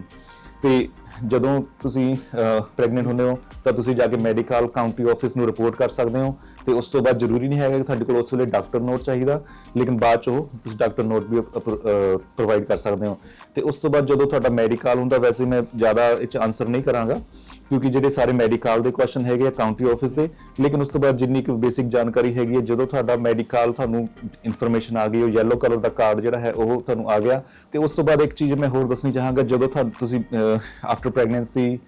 ਤੇ ਜਦੋਂ ਤੁਸੀਂ ਪ੍ਰੈਗਨੈਂਟ ਹੁੰਦੇ ਹੋ, ਤਾਂ ਤੁਸੀਂ ਜਾ ਕੇ ਮੈਡੀਕਲ ਕਾਉਂਟੀ ਆਫਿਸ ਨੂੰ ਰਿਪੋਰਟ ਕਰ ਸਕਦੇ ਹੋ। ਤੇ ਉਸ ਤੋਂ ਬਾਅਦ ਜ਼ਰੂਰੀ ਨਹੀਂ ਹੈਗਾ ਕਿ ਤੁਹਾਡੇ ਕੋਲ ਉਸ ਵੇਲੇ ਡਾਕਟਰ ਨੋਟ ਚਾਹੀਦਾ, ਲੇਕਿਨ ਬਾਅਦ ਚ ਉਹ ਤੁਸੀਂ ਡਾਕਟਰ ਨੋਟ ਵੀ ਪ੍ਰੋਵਾਈਡ ਕਰ ਸਕਦੇ ਹੋ। ਤੇ ਉਸ ਤੋਂ ਬਾਅਦ ਜਦੋਂ ਤੁਹਾਡਾ ਮੈਡੀਕਲ ਹੁੰਦਾ, ਵੈਸੇ ਮੈਂ ਜ਼ਿਆਦਾ ਇਹ ਚ ਆਨਸਰ ਨਹੀਂ ਕਰਾਂਗਾ, ਕਿਉਂਕਿ ਜਿਹੜੇ ਸਾਰੇ ਮੈਡੀਕਲ ਦੇ ਕੁਐਸਚਨ ਹੈਗੇ ਆ ਕਾਉਂਟੀ ਆਫਿਸ ਦੇ, ਲੇਕਿਨ ਉਸ ਤੋਂ ਬਾਅਦ ਜਿੰਨੀ ਕੁ ਬੇਸਿਕ ਜਾਣਕਾਰੀ ਹੈਗੀ ਹੈ ਜਦੋਂ ਤੁਹਾਡਾ ਮੈਡੀਕਲ ਤੁਹਾਨੂੰ ਇਨਫੋਰਮੇਸ਼ਨ ਆ ਗਈ, ਉਹ ਯੈਲੋ ਕਲਰ ਦਾ ਕਾਰਡ ਜਿਹੜਾ ਹੈ, ਉਹ ਤੁਹਾਨੂੰ ਆ ਗਿਆ। ਤੇ ਉਸ ਤੋਂ ਬਾਅਦ ਇੱਕ ਚੀਜ਼ ਮੈਂ ਹੋਰ ਦੱਸਣੀ ਚਾਹਾਂਗਾ, ਜਦੋਂ ਤੁਹਾਨੂੰ ਤੁਸੀਂ after pregnancy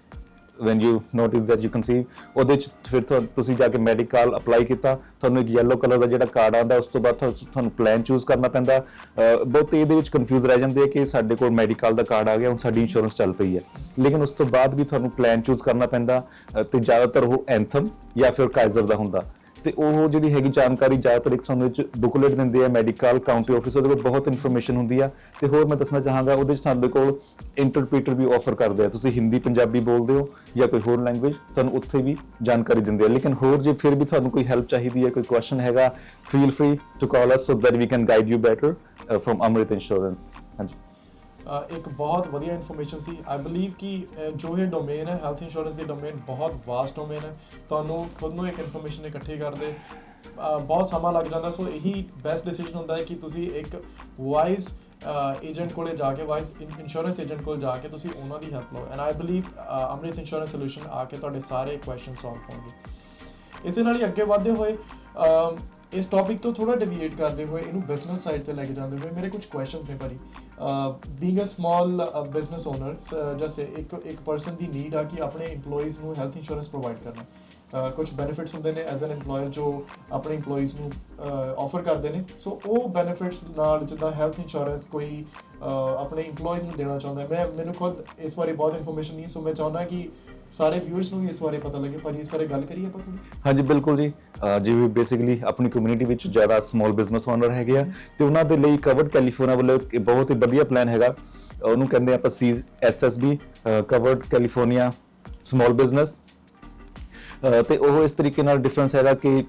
when you notice that you conceive ਉਹਦੇ ਚ ਫਿਰ ਤੁਹਾ- ਤੁਸੀਂ ਜਾ ਕੇ ਮੈਡੀਕਲ ਅਪਲਾਈ ਕੀਤਾ, ਤੁਹਾਨੂੰ ਇੱਕ ਯੈਲੋ ਕਲਰ ਦਾ ਜਿਹੜਾ ਕਾਰਡ ਆਉਂਦਾ, ਉਸ ਤੋਂ ਬਾਅਦ ਤੁਹਾਨੂੰ- ਤੁਹਾਨੂੰ ਪਲਾਨ ਚੂਜ਼ ਕਰਨਾ ਪੈਂਦਾ। ਅਹ, ਬਹੁਤ ਇਹਦੇ ਵਿੱਚ ਕਨਫਿਊਜ਼ ਰਹਿ ਜਾਂਦੇ ਆ ਕਿ ਸਾਡੇ ਕੋਲ ਮੈਡੀਕਲ ਦਾ ਕਾਰਡ ਆ ਗਿਆ, ਹੁਣ ਸਾਡੀ ਇੰਸ਼ੋਰੈਂਸ ਚੱਲ ਪਈ ਹੈ। ਲੇਕਿਨ ਉਸ ਤੋਂ ਬਾਅਦ ਵੀ ਤੁਹਾਨੂੰ ਪਲਾਨ ਚੂਜ਼ ਕਰਨਾ ਪੈਂਦਾ, ਅਹ, ਤੇ ਜ਼ਿਆਦਾਤਰ ਉਹ ਐਂਥਮ ਜਾਂ ਫਿਰ ਕਾਈਜ਼ਰ ਦਾ ਹੁੰਦਾ। ਤੇ ਉਹ ਜਿਹੜੀ ਹੈਗੀ ਜਾਣਕਾਰੀ ਜ਼ਿਆਦਾਤਰ ਇੱਕ ਤੁਹਾਨੂੰ ਵਿੱਚ ਬੁਕਲੇਟ ਦਿੰਦੇ ਆ ਮੈਡੀਕਲ ਕਾਉਂਟੀ ਆਫਿਸ ਉਹਦੇ ਵਿੱਚ ਬਹੁਤ ਇਨਫੋਰਮੇਸ਼ਨ ਹੁੰਦੀ ਆ। ਤੇ ਹੋਰ ਮੈਂ ਦੱਸਣਾ ਚਾਹਾਂਗਾ, ਉਹਦੇ ਵਿੱਚ ਤੁਹਾਡੇ ਕੋਲ ਇੰਟਰਪ੍ਰੀਟਰ ਵੀ ਆਫਰ ਕਰਦੇ ਆ। ਤੁਸੀਂ ਹਿੰਦੀ, ਪੰਜਾਬੀ ਬੋਲਦੇ ਹੋ ਜਾਂ ਕੋਈ ਹੋਰ ਲੈਂਗੁਏਜ ਤੁਹਾਨੂੰ ਉੱਥੇ ਵੀ ਜਾਣਕਾਰੀ ਦਿੰਦੇ ਆ। ਲੇਕਿਨ ਹੋਰ ਜੇ ਫਿਰ ਵੀ ਤੁਹਾਨੂੰ ਕੋਈ ਹੈਲਪ ਚਾਹੀਦੀ ਹੈ, ਕੋਈ ਕੁਐਸਚਨ ਹੈਗਾ feel free to call us so that we can guide you better from Amrit insurance ਹਾਂਜੀ। ਇੱਕ ਬਹੁਤ ਵਧੀਆ ਇਨਫੋਰਮੇਸ਼ਨ ਸੀ। ਆਈ ਬਲੀਵ ਕਿ ਜੋ ਇਹ ਡੋਮੇਨ ਹੈ ਹੈਲਥ ਇੰਸ਼ੋਰੈਂਸ ਦੀ ਡੋਮੇਨ ਬਹੁਤ ਵਾਸਟ ਡੋਮੇਨ ਹੈ। ਤੁਹਾਨੂੰ ਖੁਦ ਨੂੰ ਇੱਕ ਇਨਫੋਰਮੇਸ਼ਨ ਇਕੱਠੀ ਕਰਦੇ ਬਹੁਤ ਸਮਾਂ ਲੱਗ ਜਾਂਦਾ। ਸੋ ਇਹੀ ਬੈਸਟ ਡਿਸੀਜਨ ਹੁੰਦਾ ਹੈ ਕਿ ਤੁਸੀਂ ਇੱਕ ਵਾਈਜ਼ ਏਜੰਟ ਕੋਲੇ ਜਾ ਕੇ ਵਾਈਜ਼ ਇੰਸ਼ੋਰੈਂਸ ਏਜੰਟ ਕੋਲ ਜਾ ਕੇ ਤੁਸੀਂ ਉਹਨਾਂ ਦੀ ਹੈਲਪ ਲਓ। And I believe Amrit insurance solution ਆ ਕੇ ਤੁਹਾਡੇ ਸਾਰੇ ਕੁਐਸਚਨ ਸੋਲਵ ਹੋਣਗੇ। ਇਸੇ ਨਾਲ ਹੀ ਅੱਗੇ ਵਧਦੇ ਹੋਏ ਇਸ ਟੌਪਿਕ ਤੋਂ ਥੋੜਾ ਡਿਵੀਏਟ ਕਰਦੇ ਹੋਏ, ਇਹਨੂੰ ਬਿਜ਼ਨਸ ਸਾਈਡ ਤੇ ਲੈ ਕੇ ਜਾਂਦੇ ਹੋਏ ਮੇਰੇ ਕੁਝ ਕੁਐਸਚਨਸ ਨੇ ਭਾਜੀ। Being a small business owner ਜੈਸੇ ਇੱਕ ਇੱਕ ਪਰਸਨ ਦੀ ਨੀਡ ਆ ਕਿ ਆਪਣੇ EMPLOYEES ਨੂੰ ਹੈਲਥ ਇੰਸ਼ੋਰੈਂਸ ਪ੍ਰੋਵਾਈਡ ਕਰਨਾ। ਅਹ ਕੁਝ ਬੈਨੀਫਿਟਸ ਹੁੰਦੇ ਨੇ ਐਜ਼ ਐਨ EMPLOYER ਜੋ ਆਪਣੇ EMPLOYEES ਨੂੰ ਆਫਰ ਕਰਦੇ ਨੇ। ਸੋ ਉਹ ਬੈਨੀਫਿਟਸ ਨਾਲ ਜਿੱਦਾਂ ਹੈਲਥ ਇੰਸ਼ੋਰੈਂਸ ਕੋਈ ਆਪਣੇ EMPLOYEES ਨੂੰ ਦੇਣਾ ਚਾਹੁੰਦਾ ਮੈਂ, ਮੈਨੂੰ ਖੁਦ ਇਸ ਬਾਰੇ ਬਹੁਤ ਇਨਫੋਰਮੇਸ਼ਨ ਨਹੀਂ ਸੋ ਮੈਂ ਚਾਹੁੰਦਾ ਕਿ ਸਾਰੇ ਵਿਊਅਰਸ ਨੂੰ ਵੀ ਇਸ ਬਾਰੇ ਪਤਾ ਲੱਗੇ ਭਾਜੀ ਇਸ ਬਾਰੇ ਗੱਲ ਕਰੀਏ ਆਪਾਂ ਥੋੜੀ ਹਾਂਜੀ ਬਿਲਕੁਲ ਜੀ। ਅਹ ਜਿਵੇਂ ਬੇਸਿਕਲੀ ਆਪਣੀ ਕਮਿਊਨਿਟੀ ਵਿੱਚ ਜ਼ਿਆਦਾ ਸਮਾਲ ਬਿਜ਼ਨਸ ਓਨਰ ਹੈਗੇ ਆ ਤੇ ਉਹਨਾਂ ਦੇ ਲਈ ਕਵਰਡ ਕੈਲੀਫੋਰਨੀਆ ਵੱਲੋਂ ਇੱਕ ਬਹੁਤ ਹੀ ਵਧੀਆ ਪਲਾਨ ਹੈਗਾ। ਉਹਨੂੰ ਕਹਿੰਦੇ ਆਪਾਂ ਸੀ SSB covered California small business ਤੇ ਉਹ ਇਸ ਤਰੀਕੇ ਨਾਲ ਡਿਫਰੈਂਸ ਹੈਗਾ ਕਿ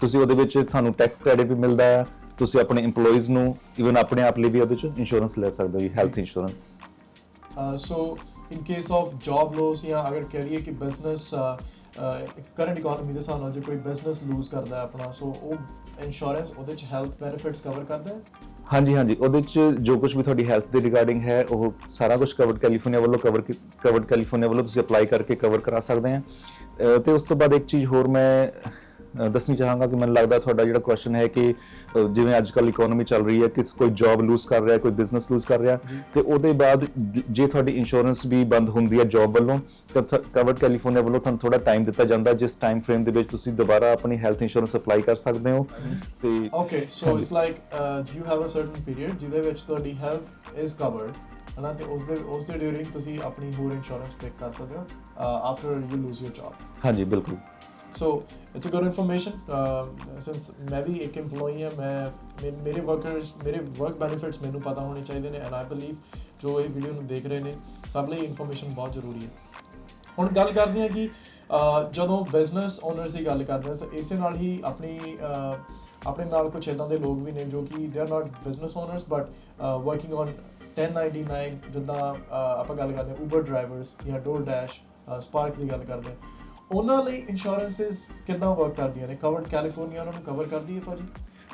ਤੁਸੀਂ ਉਹਦੇ ਵਿੱਚ ਤੁਹਾਨੂੰ ਟੈਕਸ ਕ੍ਰੈਡਿਟ ਵੀ ਮਿਲਦਾ ਹੈ ਤੁਸੀਂ ਆਪਣੇ EMPLOYEES ਨੂੰ ਇਵਨ ਆਪਣੇ ਆਪ ਲਈ ਵੀ ਉਹਦੇ ਚ ਇੰਸ਼ੋਰੈਂਸ ਲੈ ਸਕਦੇ ਹੋ health insurance so in case of job loss ਜਾਂ ਅਗਰ ਕਹਿ ਲਈਏ ਕਿ ਬਿਜ਼ਨਸ ਕਰੰਟ ਇਕਨੋਮੀ ਦੇ ਹਿਸਾਬ ਨਾਲ ਜੇ ਕੋਈ ਬਿਜ਼ਨਸ ਲੂਜ਼ ਕਰਦਾ ਹੈ ਆਪਣਾ ਸੋ ਉਹ ਇੰਸ਼ੋਰੈਂਸ ਉਹਦੇ ਚ ਹੈਲਥ ਬੈਨੀਫਿਟਸ ਕਵਰ ਕਰਦਾ ਹੈ? ਹਾਂਜੀ ਹਾਂਜੀ। ਉਹਦੇ ਚ ਜੋ ਕੁਝ ਵੀ ਤੁਹਾਡੀ ਹੈਲਥ ਦੇ ਰਿਗਾਰਡਿੰਗ ਹੈ, ਉਹ ਸਾਰਾ ਕੁਝ ਕਵਰਡ ਕੈਲੀਫੋਰਨੀਆ ਵੱਲੋਂ ਕਵਰ ਕਵਰਡ ਕੈਲੀਫੋਰਨੀਆ ਵੱਲੋਂ ਤੁਸੀਂ ਅਪਲਾਈ ਕਰਕੇ ਕਵਰ ਕਰਾ ਸਕਦੇ ਆ ਅਹ, ਤੇ ਉਸ ਤੋਂ ਬਾਅਦ ਇੱਕ ਚੀਜ਼ ਹੋਰ ਮੈਂ ਦੱਸਣੀ ਚਾਹਾਂਗਾ ਕਿ ਮੈਨੂੰ ਲੱਗਦਾ ਤੁਹਾਡਾ ਜਿਹੜਾ ਕੁਐਸਚਨ ਹੈ ਕਿ ਜਿਵੇਂ ਅੱਜ ਕੱਲ ਇਕਨੋਮੀ ਚੱਲ ਰਹੀ ਹੈ ਕਿ ਕੋਈ ਜੌਬ ਲੂਜ਼ ਕਰ ਰਿਹਾ ਕੋਈ ਬਿਜ਼ਨਸ ਲੂਜ਼ ਕਰ ਰਿਹਾ। ਤੇ ਉਹਦੇ ਬਾਅਦ ਜੇ ਤੁਹਾਡੀ ਇੰਸ਼ੋਰੈਂਸ ਵੀ ਬੰਦ ਹੁੰਦੀ ਹੈ ਜੌਬ ਵੱਲੋਂ ਤਾਂ ਕਵਰਡ ਕੈਲੀਫੋਰਨੀਆ ਵੱਲੋਂ ਤੁਹਾਨੂੰ ਥੋੜਾ ਟਾਈਮ ਦਿੱਤਾ ਜਾਂਦਾ ਜਿਸ ਟਾਈਮ ਫਰੇਮ ਦੇ ਵਿੱਚ ਤੁਸੀਂ ਦੁਬਾਰਾ ਆਪਣੀ ਹੈਲਥ ਇੰਸ਼ੋਰੈਂਸ ਅਪਲਾਈ ਕਰ ਸਕਦੇ ਹੋ। ਤੇ okay so it's like you have a certain period ਜਿਹਦੇ ਵਿੱਚ ਤੁਹਾਡੀ ਹੈਲਥ ਇਜ਼ ਕਵਰਡ ਹਨਾ ਤੇ ਉਸ ਦੇ ਉਸ ਦੇ ਡਿਊਰਿੰਗ ਤੁਸੀਂ ਆਪਣੀ ਹੋਰ ਇੰਸ਼ੋਰੈਂਸ ਪਿਕ ਕਰ ਸਕਦੇ ਹੋ after you lose your job ਹਾਂਜੀ ਬਿਲਕੁਲ। So it's a good information since ਮੈਂ ਵੀ ਇੱਕ EMPLOYEE ਹਾਂ ਮੈਂ ਮੇ- ਮੇਰੇ ਵਰਕਰਸ ਮੇਰੇ ਵਰਕ ਬੈਨੀਫਿਟਸ ਮੈਨੂੰ ਪਤਾ ਹੋਣੇ ਚਾਹੀਦੇ ਨੇ ਐਂਡ ਆਈ ਬਲੀਵ ਜੋ ਇਹ ਵੀਡੀਓ ਨੂੰ ਦੇਖ ਰਹੇ ਨੇ ਸਭ ਲਈ ਇਨਫੋਰਮੇਸ਼ਨ ਬਹੁਤ ਜ਼ਰੂਰੀ ਹੈ ਹੁਣ ਗੱਲ ਕਰਦੇ ਹਾਂ ਕਿ ਜਦੋਂ ਬਿਜ਼ਨਸ ਓਨਰਸ ਦੀ ਗੱਲ ਕਰਦੇ ਹਾਂ ਤਾਂ ਇਸੇ ਨਾਲ ਹੀ ਆਪਣੀ ਆਪਣੇ ਨਾਲ ਕੁਝ ਇਦਾਂ ਦੇ ਲੋਕ ਵੀ ਨੇ ਜੋ ਕਿ they are not business owners but working on 1099 ਜਿੱਦਾਂ ਆਪਾਂ ਗੱਲ ਕਰਦੇ ਹਾਂ ਉਬਰ ਡਰਾਈਵਰਸ ਜਾਂ ਡੋਰਡੈਸ਼ ਸਪਾਰਕ ਦੀ ਗੱਲ ਕਰਦੇ ਹਾਂ ਉਹਨਾਂ ਲਈ ਇੰਸ਼ੋਰੈਂਸਸ ਕਿੱਦਾਂ ਵਰਕ ਕਰਦੀਆਂ ਨੇ? ਕਵਰਡ ਕੈਲੀਫੋਰਨੀਆ ਉਹਨਾਂ ਨੂੰ ਕਵਰ ਕਰਦੀ ਹੈ ਭਾਜੀ?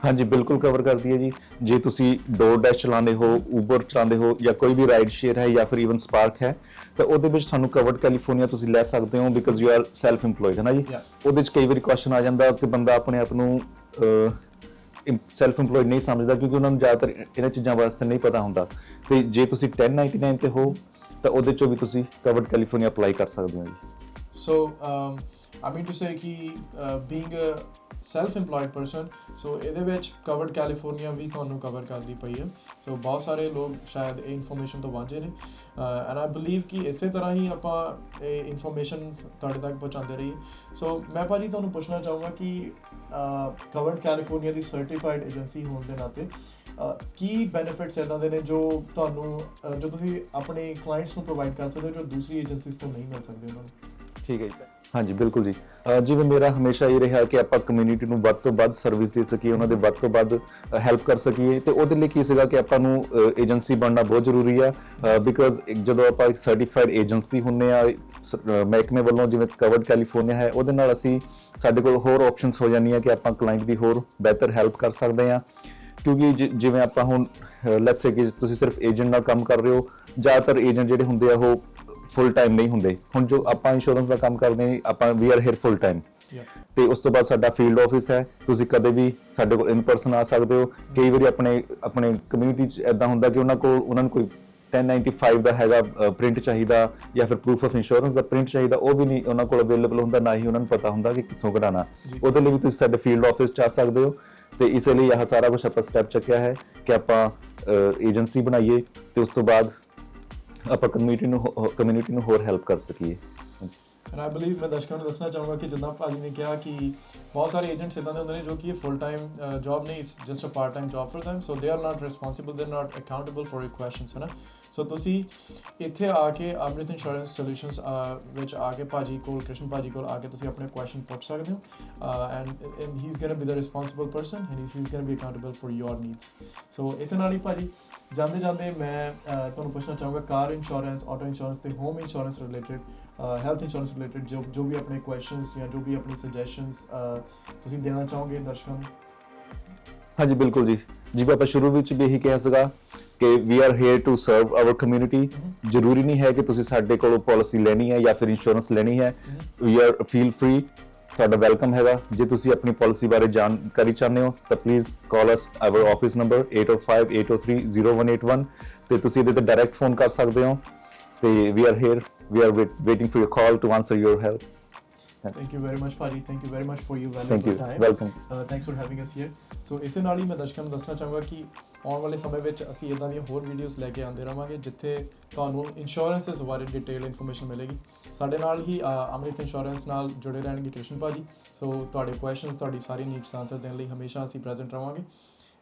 ਹਾਂਜੀ ਬਿਲਕੁਲ ਕਵਰ ਕਰਦੀ ਹੈ ਜੀ। ਜੇ ਤੁਸੀਂ ਡੋਰਡੈਸ਼ ਚਲਾਉਂਦੇ ਹੋ ਉਬਰ ਚਲਾਉਂਦੇ ਹੋ ਜਾਂ ਕੋਈ ਵੀ ਰਾਈਡ ਸ਼ੇਅਰ ਹੈ ਜਾਂ ਫਿਰ ਇਵਨ ਸਪਾਰਕ ਹੈ ਤਾਂ ਉਹਦੇ ਵਿੱਚ ਤੁਹਾਨੂੰ ਕਵਰਡ ਕੈਲੀਫੋਰਨੀਆ ਤੁਸੀਂ ਲੈ ਸਕਦੇ ਹੋ because you are self EMPLOYED ਹੈ ਨਾ ਜੀ. ਉਹਦੇ ਵਿੱਚ ਕਈ ਵਾਰੀ ਕੁਐਸਚਨ ਆ ਜਾਂਦਾ ਕਿ ਬੰਦਾ ਆਪਣੇ ਆਪ ਨੂੰ ਸੈਲਫ EMPLOYED ਨਹੀਂ ਸਮਝਦਾ ਕਿਉਂਕਿ ਉਹਨਾਂ ਨੂੰ ਜ਼ਿਆਦਾਤਰ ਇਹਨਾਂ ਚੀਜ਼ਾਂ ਵਾਸਤੇ ਨਹੀਂ ਪਤਾ ਹੁੰਦਾ। ਤੇ ਜੇ ਤੁਸੀਂ 1099 ਤੇ ਹੋ ਤਾਂ ਉਹਦੇ ਚੋਂ ਵੀ ਤੁਸੀਂ ਕਵਰਡ ਕੈਲੀਫੋਰਨੀਆ ਅਪਲਾਈ ਕਰ ਸਕਦੇ ਹੋ ਜੀ। So um, I mean to say ਕਿ uh, being a self-employed person so ਇਹਦੇ ਵਿੱਚ ਕਵਰਡ ਕੈਲੀਫੋਰਨੀਆ ਵੀ ਤੁਹਾਨੂੰ ਕਵਰ ਕਰਦੀ ਪਈ ਹੈ ਸੋ ਬਹੁਤ ਸਾਰੇ ਲੋਕ ਸ਼ਾਇਦ ਇਹ ਇਨਫੋਰਮੇਸ਼ਨ ਤੋਂ ਵਾਂਝੇ ਨੇ ਐਂਡ ਆਈ ਬਲੀਵ ਕਿ ਇਸੇ ਤਰ੍ਹਾਂ ਹੀ ਆਪਾਂ ਇਹ ਇਨਫੋਰਮੇਸ਼ਨ ਤੁਹਾਡੇ ਤੱਕ ਪਹੁੰਚਾਉਂਦੇ ਰਹੀਏ ਸੋ ਮੈਂ ਭਾਜੀ ਤੁਹਾਨੂੰ ਪੁੱਛਣਾ ਚਾਹੂੰਗਾ ਕਿ ਕਵਰਡ ਕੈਲੀਫੋਰਨੀਆ ਦੀ ਸਰਟੀਫਾਈਡ ਏਜੰਸੀ ਹੋਣ ਦੇ ਨਾਤੇ ਕੀ ਬੈਨੀਫਿਟਸ ਇਦਾਂ ਦੇ ਨੇ ਜੋ ਤੁਹਾਨੂੰ ਜੋ ਤੁਸੀਂ ਆਪਣੇ ਕਲਾਇੰਟਸ ਨੂੰ ਪ੍ਰੋਵਾਈਡ ਕਰ ਸਕਦੇ ਹੋ ਜੋ ਦੂਸਰੀ ਏਜੰਸੀਜ਼ ਤੋਂ ਨਹੀਂ ਮਿਲ ਸਕਦੇ ਉਹਨਾਂ ਨੂੰ ਠੀਕ ਹੈ ਜੀ। ਹਾਂਜੀ, ਬਿਲਕੁਲ ਜੀ। ਜਿਵੇਂ ਮੇਰਾ ਹਮੇਸ਼ਾ ਇਹ ਰਿਹਾ ਕਿ ਆਪਾਂ ਕਮਿਊਨਿਟੀ ਨੂੰ ਵੱਧ ਤੋਂ ਵੱਧ ਸਰਵਿਸ ਦੇ ਸਕੀਏ, ਉਹਨਾਂ ਦੇ ਵੱਧ ਤੋਂ ਵੱਧ ਹੈਲਪ ਕਰ ਸਕੀਏ। ਤੇ ਉਹਦੇ ਲਈ ਕੀ ਸੀਗਾ ਕਿ ਆਪਾਂ ਨੂੰ ਏਜੰਸੀ ਬਣਨਾ ਬਹੁਤ ਜ਼ਰੂਰੀ ਆ ਬਿਕਾਜ਼ ਜਦੋਂ ਆਪਾਂ ਇੱਕ ਸਰਟੀਫਾਈਡ ਏਜੰਸੀ ਹੁੰਨੇ ਆ ਮਹਿਕਮੇ ਵੱਲੋਂ ਜਿਵੇਂ ਕਵਰਡ ਕੈਲੀਫੋਰਨੀਆ ਹੈ, ਉਹਦੇ ਨਾਲ ਅਸੀਂ ਸਾਡੇ ਕੋਲ ਹੋਰ ਆਪਸ਼ਨਸ ਹੋ ਜਾਂਦੀਆਂ ਕਿ ਆਪਾਂ ਕਲਾਇੰਟ ਦੀ ਹੋਰ ਬਿਹਤਰ ਹੈਲਪ ਕਰ ਸਕਦੇ ਆ। ਕਿਉਂਕਿ ਜਿ- ਜਿਵੇਂ ਆਪਾਂ ਹੁਣ ਲੈਟਸ ਸੇ ਕਿ ਤੁਸੀਂ ਸਿਰਫ ਏਜੰਟ ਨਾਲ ਕੰਮ ਕਰ ਰਹੇ ਹੋ, ਜ਼ਿਆਦਾਤਰ ਏਜੰਟ ਜਿਹੜੇ ਹੁੰਦੇ ਆ ਉਹ ਫੁੱਲ ਟਾਈਮ ਨਹੀਂ ਹੁੰਦੇ। ਹੁਣ ਜੋ ਆਪਾਂ ਇੰਸ਼ੋਰੈਂਸ ਦਾ ਕੰਮ ਕਰਦੇ ਆਪਾਂ we are here full time ਤੇ ਉਸ ਤੋਂ ਬਾਅਦ ਸਾਡਾ ਫੀਲਡ ਆਫਿਸ ਹੈ ਤੁਸੀਂ ਕਦੇ ਵੀ ਸਾਡੇ ਕੋਲ ਇਨ ਪਰਸਨ ਆ ਸਕਦੇ ਹੋ। ਕਈ ਵਾਰੀ ਆਪਣੇ ਆਪਣੇ ਕਮਿਊਨਿਟੀ 'ਚ ਇਦਾਂ ਹੁੰਦਾ ਕਿ ਉਹਨਾਂ ਕੋਲ ਉਹਨਾਂ ਨੂੰ ਕੋਈ 1095 ਦਾ ਹੈਗਾ ਪ੍ਰਿੰਟ ਚਾਹੀਦਾ ਜਾਂ ਫਿਰ ਪ੍ਰੂਫ ਆਫ ਇੰਸ਼ੋਰੈਂਸ ਦਾ ਪ੍ਰਿੰਟ ਚਾਹੀਦਾ ਉਹ ਵੀ ਨਹੀਂ ਉਹਨਾਂ ਕੋਲ ਅਵੇਲੇਬਲ ਹੁੰਦਾ ਨਾ ਹੀ ਉਹਨਾਂ ਨੂੰ ਪਤਾ ਹੁੰਦਾ ਕਿ ਕਿੱਥੋਂ ਕਢਾਣਾ ਉਹਦੇ ਲਈ ਵੀ ਤੁਸੀਂ ਸਾਡੇ ਫੀਲਡ ਆਫਿਸ 'ਚ ਆ ਸਕਦੇ ਹੋ। ਤੇ ਇਸ ਲਈ ਇਹ ਸਾਰਾ ਕੁਝ ਆਪਾਂ ਸਟੈਪ ਚੱਕਿਆ ਹੈ ਕਿ ਆਪਾਂ ਏਜੰਸੀ ਬਣਾਈਏ। ਤੇ ਉਸ ਤੋਂ ਬਾਅਦ ਆਪਾਂ ਕਮਿਊਨਿਟੀ ਨੂੰ ਕਮਿਊਨਿਟੀ ਨੂੰ ਹੋਰ ਹੈਲਪ ਕਰ ਸਕੀਏ। ਐਂਡ ਆਈ ਬਲੀਵ ਮੈਂ ਦਰਸ਼ਕਾਂ ਨੂੰ ਦੱਸਣਾ ਚਾਹੂੰਗਾ ਕਿ ਜਿੱਦਾਂ ਭਾਜੀ ਨੇ ਕਿਹਾ ਕਿ ਬਹੁਤ ਸਾਰੇ ਏਜੰਟਸ ਇਦਾਂ ਦੇ ਹੁੰਦੇ ਨੇ ਜੋ ਕਿ ਫੁੱਲ ਟਾਈਮ ਜੌਬ ਨਹੀਂ just a part time job for them. So they are not responsible they are not accountable for ਹੈ ਨਾ ਸੋ ਤੁਸੀਂ ਇੱਥੇ ਆ ਕੇ ਅਮ੍ਰਿਤ ਇੰਸ਼ੋਰੈਂਸ ਸੋਲੂਸ਼ਨਸ ਵਿੱਚ ਆ ਕੇ ਭਾਜੀ ਕੋਲ, ਕ੍ਰਿਸ਼ਨ ਭਾਜੀ ਕੋਲ ਆ ਕੇ ਤੁਸੀਂ ਆਪਣੇ ਕੁਐਸਚਨ ਪੁੱਛ ਸਕਦੇ ਹੋ। And he is going to be the responsible person and he is going to be accountable for your needs so ਇਸ ਨਾਲ ਹੀ ਭਾਜੀ ਜਾਂਦੇ ਜਾਂਦੇ ਮੈਂ ਤੁਹਾਨੂੰ ਪੁੱਛਣਾ ਚਾਹੂੰਗਾ ਕਾਰ ਇੰਸ਼ੋਰੈਂਸ ਆਟੋ ਇੰਸ਼ੋਰੈਂਸ ਤੇ home insurance related health insurance related ਜੋ ਜੋ ਵੀ ਆਪਣੇ ਕੁਐਸਚਨਸ ਜਾਂ ਜੋ ਵੀ ਆਪਣੀ ਸੁਜੈਸ਼ਨਸ ਤੁਸੀਂ ਦੇਣਾ ਚਾਹੋਗੇ ਦਰਸ਼ਕਾਂ ਨੂੰ? ਹਾਂਜੀ ਬਿਲਕੁਲ ਜੀ। ਜਿਵੇਂ ਆਪਾਂ ਸ਼ੁਰੂ ਵਿੱਚ ਵੀ ਇਹੀ ਕਿਹਾ ਸੀਗਾ ਕਿ we are here to serve our community ਜ਼ਰੂਰੀ ਨਹੀਂ ਹੈ ਕਿ ਤੁਸੀਂ ਸਾਡੇ ਕੋਲੋਂ ਪਾਲਿਸੀ ਲੈਣੀ ਹੈ ਜਾਂ ਫਿਰ ਇੰਸ਼ੋਰੈਂਸ ਲੈਣੀ ਹੈ। ਵੀ ਆਰ ਫੀਲ ਫ੍ਰੀ ਤੁਹਾਡਾ ਵੈਲਕਮ ਹੈਗਾ। ਜੇ ਤੁਸੀਂ ਆਪਣੀ ਪਾਲਿਸੀ ਬਾਰੇ ਜਾਣਕਾਰੀ ਚਾਹੁੰਦੇ ਹੋ, ਤਾਂ please call us our office number 8058030181 ਤੇ ਤੁਸੀਂ ਇਹਦੇ ਤੇ ਡਾਇਰੈਕਟ ਫੋਨ ਕਰ ਸਕਦੇ ਹੋ। ਤੇ we are here we are waiting for your call to answer your help thank you very much ਭਾਜੀ thank you very much for you valuable time welcome thanks for having us here so ਇਸੇ ਨਾਲ ਹੀ ਮੈਂ ਦਰਸ਼ਕਾਂ ਨੂੰ ਦੱਸਣਾ ਚਾਹਾਂਗਾ ਕਿ ਆਉਣ ਵਾਲੇ ਸਮੇਂ ਵਿੱਚ ਅਸੀਂ ਇਦਾਂ ਦੀਆਂ ਹੋਰ ਵੀਡੀਓਜ਼ ਲੈ ਕੇ ਆਉਂਦੇ ਰਵਾਂਗੇ ਜਿੱਥੇ ਤੁਹਾਨੂੰ ਇੰਸ਼ੋਰੈਂਸਸ ਬਾਰੇ ਡਿਟੇਲ ਇਨਫੋਰਮੇਸ਼ਨ ਮਿਲੇਗੀ। ਸਾਡੇ ਨਾਲ ਹੀ ਅੰਮ੍ਰਿਤ ਇੰਸ਼ੋਰੈਂਸ ਨਾਲ ਜੁੜੇ ਰਹਿਣਗੇ ਕ੍ਰਿਸ਼ਨ ਭਾਜੀ ਸੋ ਤੁਹਾਡੇ ਕੁਐਸਚਨਸ ਤੁਹਾਡੀ ਸਾਰੀ ਨੀਡਸ ਆਨਸਰ ਦੇਣ ਲਈ ਹਮੇਸ਼ਾ ਅਸੀਂ ਪ੍ਰੈਜ਼ੈਂਟ ਰਵਾਂਗੇ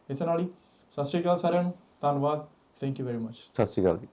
ਇਸੇ ਨਾਲ ਹੀ ਸਤਿ ਸ਼੍ਰੀ ਅਕਾਲ ਸਾਰਿਆਂ ਨੂੰ। ਧੰਨਵਾਦ। ਥੈਂਕ ਯੂ ਵੈਰੀ ਮਚ ਸਤਿ ਸ਼੍ਰੀ ਅਕਾਲ ਜੀ।